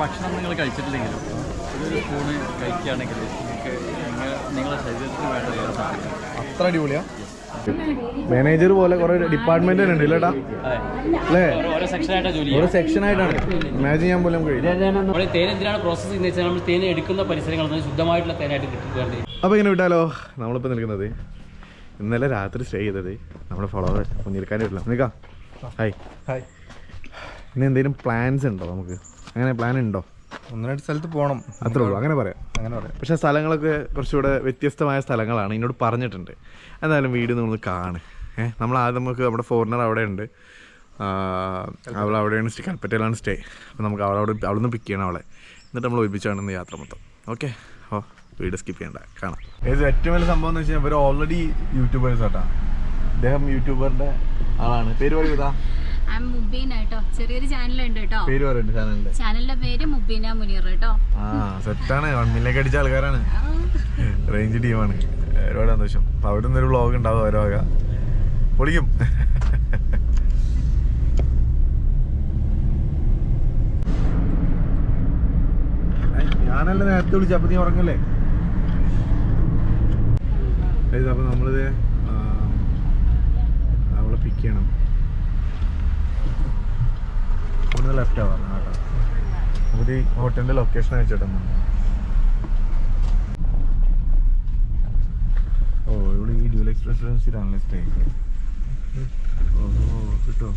ഭക്ഷണം നിങ്ങൾ കഴിച്ചിട്ടില്ലെങ്കിലും ഇതൊരു സ്പൂണ് കഴിക്കുകയാണെങ്കിൽ നിങ്ങൾക്ക് നിങ്ങൾ നിങ്ങളുടെ ശരീരത്തിന് വേണ്ട സാധനം അത്ര അടിപൊളിയാ. മാനേജർ പോലെ കുറെ ഡിപ്പാർട്ട്മെന്റ് ഉണ്ട് ഇല്ലടാ അല്ലേ? ഓരോ സെക്ഷൻ ആയിട്ടാണ്. ഇമാജിൻ ചെയ്യാൻ പോലും അപ്പൊ നമ്മൾ തേൻ എന്തിനാണ് പ്രോസസ്സ് ചെയ്യുന്നത് നമ്മൾ തേൻ എടുക്കുന്ന പരിസരങ്ങളിൽ നിന്ന് ശുദ്ധമായിട്ടുള്ള തേനായിട്ട് കിട്ടുകയാണ് അപ്പോൾ ഇങ്ങനെ വിട്ടാലോ? നമ്മളിപ്പോൾ നിൽക്കുന്നത് ഇന്നലെ രാത്രി സ്റ്റേ ചെയ്തത് നമ്മുടെ ഫോളോവർ മുന്നിൽക്കാൻ വീട്ടിലാണ്. നിൽക്കാം. ഹായ് ഹായ് ഇനി എന്തെങ്കിലും പ്ലാൻസ് ഉണ്ടോ നമുക്ക്? അങ്ങനെ പ്ലാൻ ഉണ്ടോ? ഒന്ന് സ്ഥലത്ത് പോകണം അത്രേ ഉള്ളൂ. അങ്ങനെ പറയാം. അങ്ങനെ പറയാം. പക്ഷേ സ്ഥലങ്ങളൊക്കെ കുറച്ചുകൂടെ വ്യത്യസ്തമായ സ്ഥലങ്ങളാണ്. എന്നോട് പറഞ്ഞിട്ടുണ്ട്. എന്തായാലും വീട് നമ്മൾ കാണ്. ഏഹ് നമ്മൾ ആദ്യം നമുക്ക് നമ്മുടെ ഫോറിനർ അവിടെ ഉണ്ട്. അവൾ അവിടെയാണ് സ്റ്റേ കൽപ്പറ്റയിലാണ് സ്റ്റേ. അപ്പോൾ നമുക്ക് അവളെ അവിടെ അവിടെ നിന്ന് പിക്ക് ചെയ്യണം അവളെ. എന്നിട്ട് നമ്മൾ ഒരുമിച്ചാണ് ഇന്ന് യാത്ര മൊത്തം. ഓക്കെ? ഓ വീട് സ്കിപ്പ് ചെയ്യണ്ട. കാണാം. ഏത് ഏറ്റവും വലിയ സംഭവം എന്ന് വെച്ചാൽ ഇവർ ഓൾറെഡി യൂട്യൂബേഴ്സ് ആട്ടാ. അദ്ദേഹം യൂട്യൂബറിന്റെ ആളാണ്. പേര് പറയുക ഐ മുബീന കേട്ടോ ചെറിയൊരു ചാനലുണ്ട് കേട്ടോ. പേര് പറയുന്നുണ്ട് ചാനലിന്റെ ചാനലിന്റെ പേര് മുബീന മുനീർ കേട്ടോ. ആ സെറ്റാണ്. അടിച്ച ആൾക്കാരാണ്. റേഞ്ച് ടീമാണ്. ഒരുപാട് സന്തോഷം. അപ്പൊ അവിടെ നിന്നൊരു വ്ളോഗ് ഉണ്ടാവും ഓരോ വക. പൊളിക്കും. ഞാനല്ല നേരത്തെ വിളിച്ച അപ്പൊ നീ ഉറങ്ങല്ലേ? അപ്പൊ നമ്മളിത് അവളെ പിക്ക് ചെയ്യണം. ഇവിടുന്ന് ലെഫ്റ്റ് ആവാം കേട്ടോ. നമുക്ക് ഈ ഹോട്ടലിന്റെ ലൊക്കേഷൻ അയച്ചിട്ടും ഓ ഇവിടെ ഈ ഡ്യൂൽ എക്സ്പ്രസ് റെസിഡൻസിലാണല്ലേ സ്റ്റേ ഓ കിട്ടോ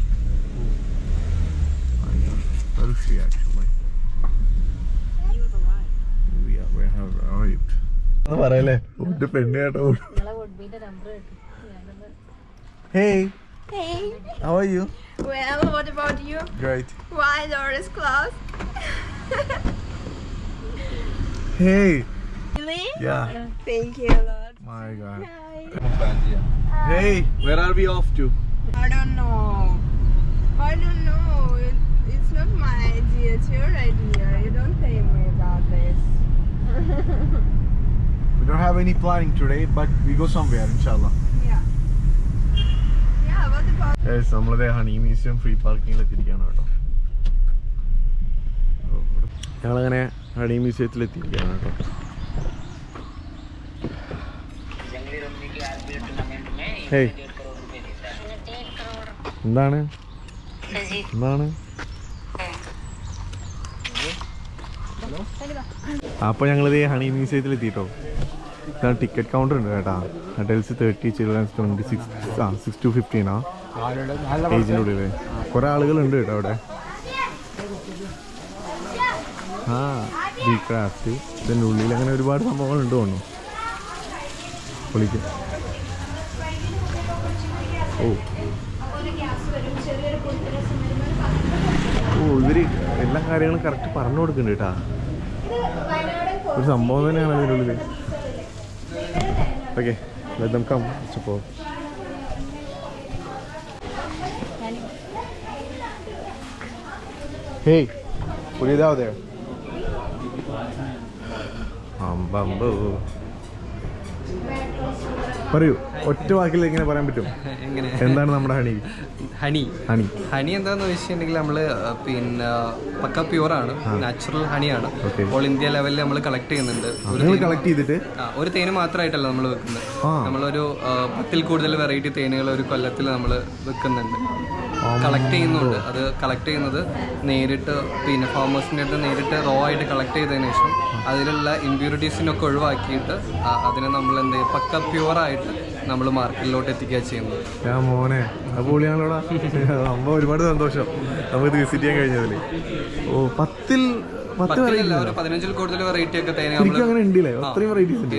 പറയല്ലേ? പെണ്ണ് കേട്ടോ. Hey Hey. How are you? Well, what about you? Great. Why door is closed? hey. Really? Yeah. Thank you a lot. My God. Hi. Hey, where are we off to? I don't know. I don't know. It's not my idea. It's your idea. You don't pay me about this. we don't have any planning today, but we go somewhere, inshallah. നമ്മളിത് honey museum free കേട്ടോ. ഞങ്ങളങ്ങനെ honey മ്യൂസിയത്തിൽ എത്തിയിരിക്കുകയാണ് കേട്ടോ. Hey എന്താണ്? എന്താണ്? അപ്പോൾ ഞങ്ങളിത് ഹണി മ്യൂസിയത്തിൽ എത്തിയിട്ടോ ഇതാണ് ടിക്കറ്റ് കൗണ്ടർ ഉണ്ട് കേട്ടാ. Adults thirty children's twenty six ആ സിക്സ് ടു ഫിഫ്റ്റീനാ ഏജിന്റെ ഉള്ളിൽ കുറേ ആളുകളുണ്ട് കേട്ടോ അവിടെ. ആ ബി ക്രാഫ്റ്റ് ഇതിന്റെ ഉള്ളിൽ അങ്ങനെ ഒരുപാട് സംഭവങ്ങളുണ്ട് തോന്നുന്നു. പൊളിക്കും. ഓ. ഓ ഇവർ എല്ലാ കാര്യങ്ങളും കറക്റ്റ് പറഞ്ഞു കൊടുക്കുന്നുണ്ട് കേട്ടാ. ഒരു സംഭവം തന്നെയാണ് അതിന്റെ Okay, let them come, I suppose. Hey, are you out there. I'm bamboo. പറയൂ ഒറ്റ വാക്കിൽ എങ്ങനെ പറയാൻ പറ്റും? എങ്ങനെ? എന്താണ് നമ്മുടെ ഹണി? ഹണി. ഹണി. ഹണി എന്താണെന്ന് വെച്ചിട്ടുണ്ടെങ്കിൽ നമ്മൾ പിന്നെ പക്ക പ്യൂർ ആണ് നാച്ചുറൽ ഹണിയാണ്. ഓൾ ഇന്ത്യ ലെവലിൽ നമ്മൾ കളക്ട് ചെയ്യുന്നുണ്ട്. കളക്ട് ചെയ്തിട്ട്? ഒരു തേന് മാത്രമായിട്ടല്ല നമ്മൾ വെക്കുന്നത്. നമ്മളൊരു പത്തിൽ കൂടുതൽ വെറൈറ്റി തേനുകൾ ഒരു കൊല്ലത്തിൽ നമ്മൾ വെക്കുന്നുണ്ട്. കളക്ട് ചെയ്യുന്നുണ്ട്. അത് കളക്ട് ചെയ്യുന്നത് നേരിട്ട് പിന്നെ ഫാമേഴ്സിന്റെ അടുത്ത് നേരിട്ട് റോ ആയിട്ട് കളക്ട് ചെയ്തതിനു ശേഷം അതിലുള്ള ഇമ്പ്യൂരിറ്റീസിനൊക്കെ ഒഴിവാക്കിയിട്ട് അതിനെ നമ്മൾ എന്ത് പക്ക പ്യുവറായിട്ട് നമ്മൾ മാർക്കറ്റിലോട്ട് എത്തിക്കുക ചെയ്യുന്നത്. ഞാൻ മോനെ. അപ്പോളിയാണല്ലോടാ അമ്മ ഒരുപാട് സന്തോഷം. നമുക്ക് വിസിറ്റ് ചെയ്യാൻ കഴിഞ്ഞതിൽ ഓ പത്തിൽ പതിനഞ്ചിൽ കൂടുതൽ വെറൈറ്റി ഒക്കെ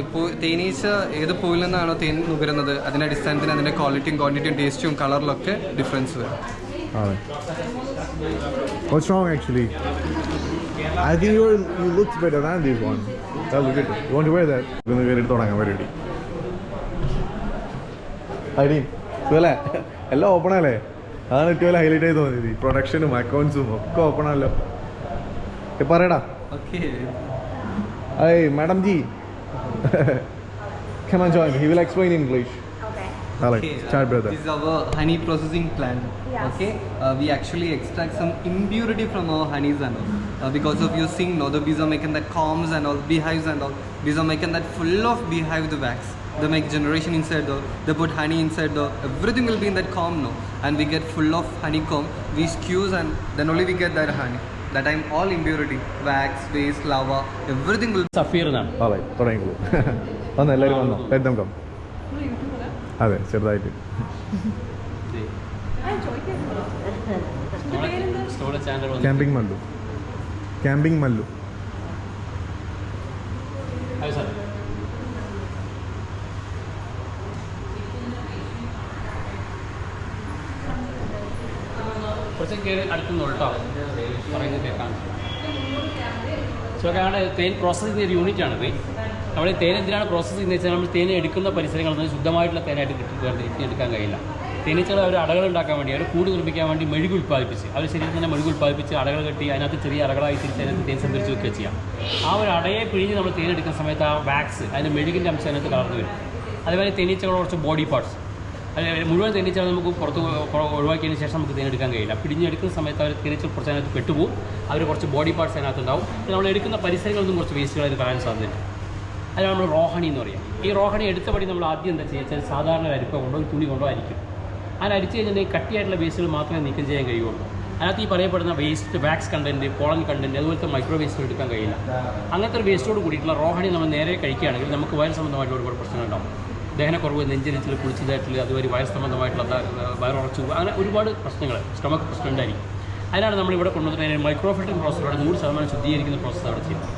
ഇപ്പോൾ തേനീച്ച ഏത് പൂവിൽ നിന്നാണോ തേൻ നുകരുന്നത് അതിന്റെ അടിസ്ഥാനത്തിൽ അതിന്റെ ക്വാളിറ്റിയും ക്വാണ്ടിറ്റിയും ടേസ്റ്റും കളറിലൊക്കെ ഡിഫറൻസ് വരും. What's wrong actually? I think you you look better than this one. That look good. You want to wear that? ID സുഖല്ലേ എല്ലാം ഓപ്പൺ അല്ലേ അതാണ് ഏറ്റവും വലിയ ഹൈലൈറ്റ് ആയി തോന്നിയത് പ്രൊഡക്ഷനും അക്കൗണ്ട്സും ഒക്കെ ഓപ്പൺ ആണല്ലോ പറയടാ okay Hey, Madam Ji. Come on, join me. He will explain English. Okay. Hello. Okay, Start, uh, brother. This is our honey processing plant. Yes. Okay, uh, we actually extract some impurity from our honeys and all. Uh, because of you seeing, no, the bees are making that combs and all, beehives and all. Bees are making that full of beehive the wax. They make generation inside the, they put honey inside the, everything will be in that comb no. And we get full of honeycomb. We skews and then only we get that honey. That time all impurity, wax, waste, lava, everything will Safeer എന്നാണ് ആളെ തുടങ്ങിക്കോളൂ വന്നോ എല്ലാവരും വന്നോ let come അതെ ചെറുതായിട്ട് camping Mallu camping Mallu hi sir കുറച്ച് കയറി അടുത്തുനിന്ന് കേട്ടോ പറയുന്നത് കേൾക്കാൻ സോ കാരണം തേൻ പ്രോസസ്സ് ചെയ്യുന്ന ഒരു യൂണിറ്റാണിത് നമ്മൾ ഈ തേൻ എന്തിനാണ് പ്രോസസ്സ് ചെയ്യുന്നത് വെച്ചാൽ നമ്മൾ തേൻ എടുക്കുന്ന പരിസരങ്ങളിൽ നിന്ന് ശുദ്ധമായിട്ടുള്ള തേനായിട്ട് കിട്ടി എടുക്കാൻ കഴിയില്ല. തേനീച്ചകൾ അവർ അടകൾ ഉണ്ടാക്കാൻ വേണ്ടി അവർ കൂട് നിർമ്മിക്കാൻ വേണ്ടി മെഴുക് ഉൽപ്പാദിപ്പിച്ച് അവർ ശരീരത്തിൽ തന്നെ മെഴുക് ഉൽപ്പാദിപ്പിച്ച് അടകൾ കെട്ടി അതിനകത്ത് ചെറിയ അടകളായി തിരിച്ച് അതിനകത്ത് തേൻ സംഭരിച്ച് വെക്കുക ചെയ്യാം. ആ ഒരു അടയെ പിഴിഞ്ഞ് നമ്മൾ തേൻ എടുക്കുന്ന സമയത്ത് ആ വാക്സ് അതിന്റെ മെഴുകിന്റെ അംശം അതിനകത്ത് കലർന്നു വരും. അതുപോലെ തേനീച്ചകളുടെ കുറച്ച് ബോഡി പാർട്സ് അത് മുഴുവൻ തേനീച്ചകൾ നമുക്ക് പുറത്ത് ഒഴിവാക്കിയതിന് ശേഷം നമുക്ക് തേനെടുക്കാൻ കഴിയില്ല. പിടിഞ്ഞെടുക്കുന്ന സമയത്ത് അവർ തേനീച്ച കുറച്ച് അതിനകത്ത് പെട്ടുപോകും അവർ കുറച്ച് ബോഡി പാർട്സ് അതിനകത്ത് ഉണ്ടാവും നമ്മൾ എടുക്കുന്ന പരിസരങ്ങളൊന്നും കുറച്ച് വേസ്റ്റുകൾ അതിന് കാണാൻ സാധ്യതയുണ്ട് അതിനാണ് നമ്മൾ റോഹണി എന്ന് പറയാം. ഈ റോഹണി എടുത്തപടി നമ്മൾ ആദ്യം എന്താ ചെയ്യുക വെച്ചാൽ സാധാരണ അരിപ്പ കൊണ്ടോ തുണി കൊണ്ടോ അരിക്കും. അങ്ങനെ അരിച്ച് കഴിഞ്ഞിട്ടുണ്ടെങ്കിൽ കട്ടിയായിട്ടുള്ള വേസ്റ്റുകൾ മാത്രമേ നീക്കം ചെയ്യാൻ കഴിയുള്ളൂ. അതിനകത്ത് ഈ പറയപ്പെടുന്ന waste wax content pollen content അതുപോലത്തെ മൈക്രോ വേസ്റ്റ് എടുക്കാൻ കഴിയില്ല. അങ്ങനത്തെ ഒരു വേസ്റ്റോട് കൂടിയിട്ടുള്ള റോഹണി നമ്മൾ നേരെ കഴിക്കുകയാണെങ്കിൽ നമുക്ക് വയർ സംബന്ധമായിട്ടുള്ള ഒരുപാട് പ്രശ്നങ്ങളുണ്ടാവും. ദഹനക്കുറവ് നെഞ്ചരിച്ചിൽ കുളിച്ചതായിട്ടുള്ള അതുവരെ വയസ്സ് സംബന്ധമായിട്ടുള്ള വയറുറച്ചു അങ്ങനെ ഒരുപാട് പ്രശ്നങ്ങൾ സ്റ്റമക്ക് പ്രശ്നം ഉണ്ടായിരിക്കും. അതിനാണ് നമ്മൾ ഇവിടെ കൊണ്ടുവന്നിട്ട് മൈക്രോ ഫിൽറ്റർ പ്രോസസ്സോടെ നൂറ് ശതമാനം ശുദ്ധീകരിക്കുന്ന പ്രോസസ്സ് അവിടെ ചെയ്യുന്നത്.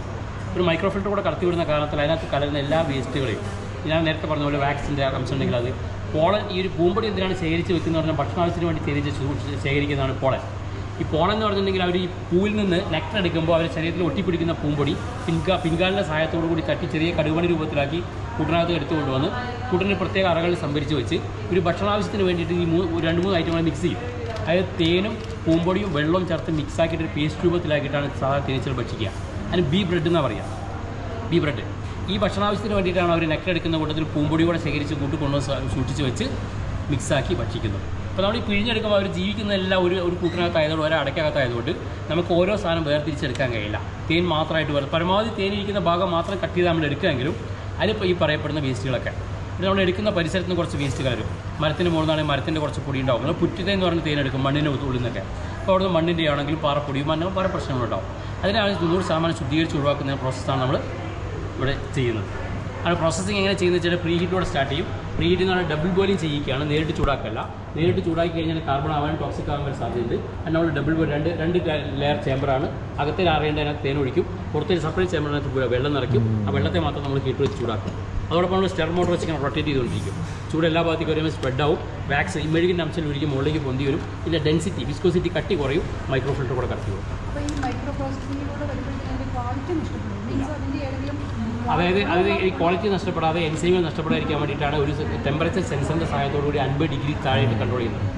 ഒരു മൈക്രോ ഫിൽറ്റർ കൂടെ കടത്തി വിടുന്ന കാരണത്തിൽ അതിനകത്ത് കലരുന്ന എല്ലാ വേസ്റ്റുകളെയും ഞാൻ നേരത്തെ പറഞ്ഞ പോലെ വാക്സിന്റെ അംശം ഉണ്ടെങ്കിൽ അത് പോളൻ ഈ ഒരു പൂമ്പൊടി എന്തിനാണ് ശേഖരിച്ച് വെക്കുന്നത് പറഞ്ഞാൽ ഭക്ഷണാവശ്യത്തിന് വേണ്ടി ശേഖരിച്ച് ശേഖരിക്കുന്നതാണ് പോളൻ. ഈ പോളൻ എന്ന് പറഞ്ഞിട്ടുണ്ടെങ്കിൽ അവർ ഈ പൂവിൽ നിന്ന് നെക്ടർ എടുക്കുമ്പോൾ അവരുടെ ശരീരത്തിൽ ഒട്ടിപ്പിടിക്കുന്ന പൂമ്പൊടി പിൻകാ പിൻകാലിന്റെ സഹായത്തോടു കൂടി തട്ടി ചെറിയ കടുവണി രൂപത്തിലാക്കി കൂട്ടിനകത്ത് എടുത്തു കൊണ്ടുവന്ന് കൂട്ടിന് പ്രത്യേക അറകളിൽ സംഭരിച്ച് വെച്ച് ഒരു ഭക്ഷണാവശ്യത്തിന് വേണ്ടിയിട്ട് ഈ മൂന്ന് രണ്ട് മൂന്ന് ഐറ്റങ്ങൾ മിക്സ് ചെയ്യും. അതായത് തേനും പൂമ്പൊടിയും വെള്ളവും ചേർത്ത് മിക്സ് ആക്കിയിട്ട് ഒരു പേസ്റ്റ് രൂപത്തിലാക്കിയിട്ടാണ് സാധാരണ തേനീച്ചകൾ ഭക്ഷിക്കുക. അതിന് ബി ബ്രെഡ് എന്നാണ് പറയുക ബി ബ്രെഡ്. ഈ ഭക്ഷണാവശ്യത്തിന് വേണ്ടിയിട്ടാണ് അവർ നെക്കർ എടുക്കുന്ന കൂട്ടത്തിൽ പൂമ്പൊടി കൂടെ ശേഖരിച്ച് കൂട്ടി കൊണ്ടുവന്ന് സൂക്ഷിച്ച് വെച്ച് മിക്സാക്കി ഭക്ഷിക്കുന്നത് അപ്പോൾ നമ്മൾ ഈ പിഴിഞ്ഞെടുക്കുമ്പോൾ അവർ ജീവിക്കുന്നതെല്ലാം ഒരു ഒരു കൂട്ടിനകത്തായതുകൊണ്ട് ഒരു അടയ്ക്കകത്തായതുകൊണ്ട് നമുക്ക് ഓരോ സാധനം വേർതിരിച്ചെടുക്കാൻ കഴിയില്ല. തേൻ മാത്രമായിട്ട് വരും പരമാവധി തേൻ ഇരിക്കുന്ന ഭാഗം മാത്രം കട്ട് ചെയ്ത് നമ്മൾ എടുക്കുമെങ്കിലും അതിലിപ്പോൾ ഈ പറയപ്പെടുന്ന വേസ്റ്റുകളൊക്കെ. പിന്നെ നമ്മൾ എടുക്കുന്ന പരിസരത്ത് നിന്ന് കുറച്ച് വേസ്റ്റ് വരും. മരത്തിന് മുകളിലാണെങ്കിൽ മരത്തിന്റെ കുറച്ച് പൊടി ഉണ്ടാവും. നമ്മൾ പുറ്റിത എന്ന് പറഞ്ഞ തേനെടുക്കും മണ്ണിന്റെ ഉള്ളിൽ നിന്നൊക്കെ അപ്പോൾ അവിടുന്ന് മണ്ണിന്റെ ആണെങ്കിലും പാറപ്പൊടിയും മണ്ണും പല പ്രശ്നങ്ങളുണ്ടാവും അതിനാണ് നൂറ് ശതമാനം ശുദ്ധീകരിച്ച് ഒഴിവാക്കുന്ന പ്രോസസ്സാണ് നമ്മൾ ഇവിടെ ചെയ്യുന്നത്. അത് പ്രോസസ്സിങ് എങ്ങനെ ചെയ്യുന്നത് വെച്ചാൽ പ്രീ ഹീറ്റോടെ സ്റ്റാർട്ട് ചെയ്യും. പ്രീ ഹീറ്റ് എന്ന് പറഞ്ഞാൽ ഡബിൾ ബോയിലിംഗ് ചെയ്യിക്കുകയാണ്. നേരിട്ട് ചൂടാക്കല്ല. നേരിട്ട് ചൂടാക്കി കഴിഞ്ഞാൽ കാർബൺ ആവാനും ടോക്സിക് ആവാൻ വരെ സാധ്യതയുണ്ട്. അതിനാൽ നമ്മൾ ഡബിൾ ബോയിൽ രണ്ട് രണ്ട് ലെയർ ചേമ്പറാണ് അകത്തെ അറിയേണ്ട അതിനകത്ത് തേൻ ഒഴിക്കും. പുറത്തേക്ക് സെപ്പറേറ്റ് ചേമ്പറിനകത്ത് വെള്ളം നിറയ്ക്കും. ആ വെള്ളത്തെ മാത്രം നമ്മൾ ഹീറ്റർ വെച്ച് ചൂടാക്കും. അതോടൊപ്പം നമ്മൾ സ്റ്റെർ മോട്ടർ വെച്ച് റൊട്ടേറ്റ് ചെയ്തുകൊണ്ടിരിക്കും. ചൂട് എല്ലാ ഭാഗത്തേക്ക് വരുമ്പോൾ സ്പ്രെഡ് ആവും. വാക്സ് ഈ അംശം ഒഴിക്കും മുകളിലേക്ക് പൊന്തി വരും. ഇതിന്റെ ഡെൻസിറ്റി വിസ്കോസിറ്റി കട്ടി കുറയും. മൈക്രോ ഫിൽറ്റർ കൂടെ കടത്തി വരും അതായത് അത് ഈ ക്വാളിറ്റി നഷ്ടപ്പെടാതെ എൻസൈമുകൾ നഷ്ടപ്പെടാതിരിക്കാൻ വേണ്ടിയിട്ടാണ് ഒരു ടെമ്പറേച്ചർ സെൻസറിന്റെ സഹായത്തോടു കൂടി അൻപത് ഡിഗ്രി താഴെയിട്ട് കൺട്രോൾ ചെയ്യുന്നത്.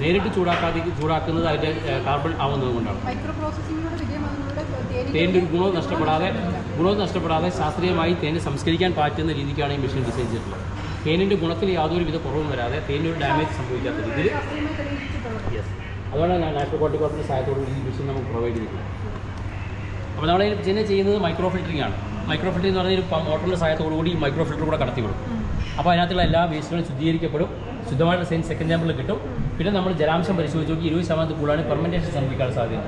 നേരിട്ട് ചൂടാക്കാതെ ചൂടാക്കുന്നത് അതിന്റെ കാർബൺ ആവുന്നത് കൊണ്ടാണ്. തേന്റെ ഒരു ഗുണവും നഷ്ടപ്പെടാതെ ഗുണവും നഷ്ടപ്പെടാതെ ശാസ്ത്രീയമായി തേനെ സംസ്കരിക്കാൻ പറ്റുന്ന രീതിക്കാണ് ഈ മെഷീൻ ഡിസൈൻ ചെയ്തിട്ടുള്ളത്. തേനിന്റെ ഗുണത്തിൽ യാതൊരു വിധ കുറവും വരാതെ തേനിന് ഒരു ഡാമേജ് സംഭവിക്കാത്ത രീതിയിൽ അതുകൊണ്ടാണ് ഞാൻ നാഷണൽ കോർട്ടിക്കോട്ടിന്റെ സഹായത്തോടു സഹായത്തോടുകൂടി ഈ മെഷീൻ നമുക്ക് പ്രൊവൈഡ് ചെയ്തിട്ടുള്ളത്. അപ്പോൾ നമ്മൾ ഇതിനെ ചെയ്യുന്നത് മൈക്രോ ഫിൽറ്ററിംഗ് ആണ്. മൈക്രോ ഫിൽറ്റർ എന്ന് പറഞ്ഞാൽ ഒരു മോട്ടറിന്റെ സഹായത്തോടു കൂടി ഈ മൈക്രോ ഫിൽറ്റർ കൂടെ കടത്തി വിടും. അപ്പോൾ അതിനകത്തുള്ള എല്ലാ വേസ്റ്റുകളും ശുദ്ധീകരിക്കപ്പെടും. ശുദ്ധമായിട്ടുള്ള സെയിൻ സെക്കൻഡ് ചാമ്പിൾ കിട്ടും. പിന്നെ നമ്മൾ ജലാംശം പരിശോധിച്ച് നോക്കി ഇരുപത് ശതമാനത്തിൽ കൂടുതലാണ് പെർമെന്റേഷൻ സംഭവിക്കാൻ സാധ്യത.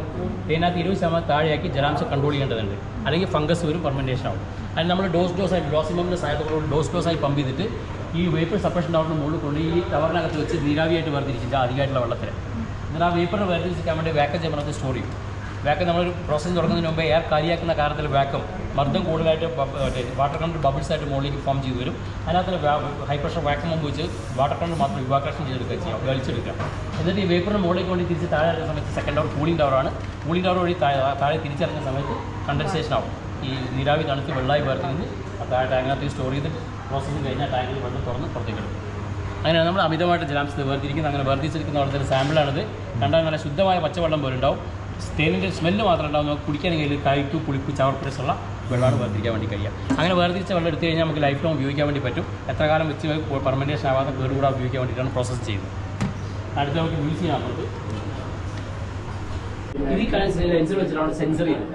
ഇതിനകത്ത് ഇരുപത് ശതമാനം താഴെയാക്കി ജലാംശം കൺട്രോൾ ചെയ്യേണ്ടതുണ്ട്. അല്ലെങ്കിൽ ഫംഗസ് വരും പെർമെന്റേഷൻ ആവും. അതിന് നമ്മൾ ഡോസ് ഡോസ് ആയിട്ട് ഡോസിമമിന്റെ സഹായത്തോടുകൂടി ഡോസ് ഡോസ് ആയി പമ്പ് ചെയ്തിട്ട് ഈ വേപ്പർ സപ്പറേഷൻ ടവറിന് മുകളിൽ കൊണ്ട് ഈ ടവറിനകത്ത് വെച്ച് നീരാവിയായിട്ട് വേർതിരിച്ചിട്ട് അധികമായിട്ടുള്ള വെള്ളത്തിൽ എന്നിട്ട് ആ വേപ്പറിനെ വേർതിരിച്ചിരിക്കാൻ വേണ്ടി വാക്കം ചെയ്യുമ്പോൾ സ്റ്റോർ ചെയ്യും. വാക്കം നമ്മളൊരു പ്രോസസ്സ് തുടങ്ങുന്നതിന് മുമ്പ് എയർ കാലിയാക്കുന്ന കാരണത്തിൽ വാക്കം മർദ്ദം കൂടുതലായിട്ട് വാട്ടർ കണ്ടർ ബബിൾസ് ആയിട്ട് മുകളിലേക്ക് ഫോം ചെയ്തു വരും. അതിനകത്ത് ഹൈ പ്രഷർ വാക്കം ഉപയോഗിച്ച് വാട്ടർ കണ്ടർ മാത്രം ഇവാക്രേഷൻ ചെയ്തെടുക്കുക ചെയ്യാം വലിച്ചെടുക്കാം എന്നിട്ട് ഈ വേപ്പറിന് മുകളിലേക്ക് വേണ്ടി തിരിച്ച് താഴെ ഇറങ്ങുന്ന സമയത്ത് സെക്കൻഡ് അവർ കൂളിംഗ് ടവറാണ് കൂളിംഗ് ടവർ വഴി താഴെ താഴെ തിരിച്ചിറങ്ങുന്ന സമയത്ത് കണ്ടൻസേഷൻ ആവും. ഈ നീരാവി തണുത്ത് വെള്ളമായി വേർതിരിഞ്ഞ് താഴെ ടാങ്കിനകത്ത് സ്റ്റോർ ചെയ്ത് പ്രോസസ്സിങ് കഴിഞ്ഞാൽ ടാങ്കിൽ വെള്ളം തുറന്ന് പുറത്തേക്ക് എടുക്കും അങ്ങനെ നമ്മൾ അമിതമായിട്ട് ജലാംശത്തെ വേർതിരിക്കുന്നത് അങ്ങനെ വേർതിരിച്ചെടുക്കുന്ന അവിടുത്തെ ഒരു സാമ്പിളാണിത് കണ്ടാൽ നല്ല ശുദ്ധമായ പച്ചവെള്ളം പോലെ ഉണ്ടാവും തേനിന്റെ സ്മെല്ല് മാത്രം ഉണ്ടാവും. നമുക്ക് കുടിക്കാനെങ്കിൽ കയ്ക്ക് കുളിപ്പ് ചവർപ്പരസുള്ള വെള്ളമാണ് വേർതിരിക്കാൻ വേണ്ടി കഴിയുക. അങ്ങനെ വേർതിരിച്ച വെള്ളം എടുത്തു കഴിഞ്ഞാൽ നമുക്ക് ലൈഫ് ലോങ് ഉപയോഗിക്കാൻ വേണ്ടി പറ്റും. എത്ര കാലം വെച്ച് പെർമനന്റേഷൻ ആവാതെ കൂടെ ഉപയോഗിക്കാൻ വേണ്ടിയിട്ടാണ് പ്രോസസ്സ് ചെയ്യുന്നത്. അടുത്ത് നമുക്ക് യൂസ് ചെയ്യാൻ പറ്റും ഈ കാണുന്ന ലെൻസിൽ വെച്ചിട്ടാണ് ചെയ്യുന്നത്.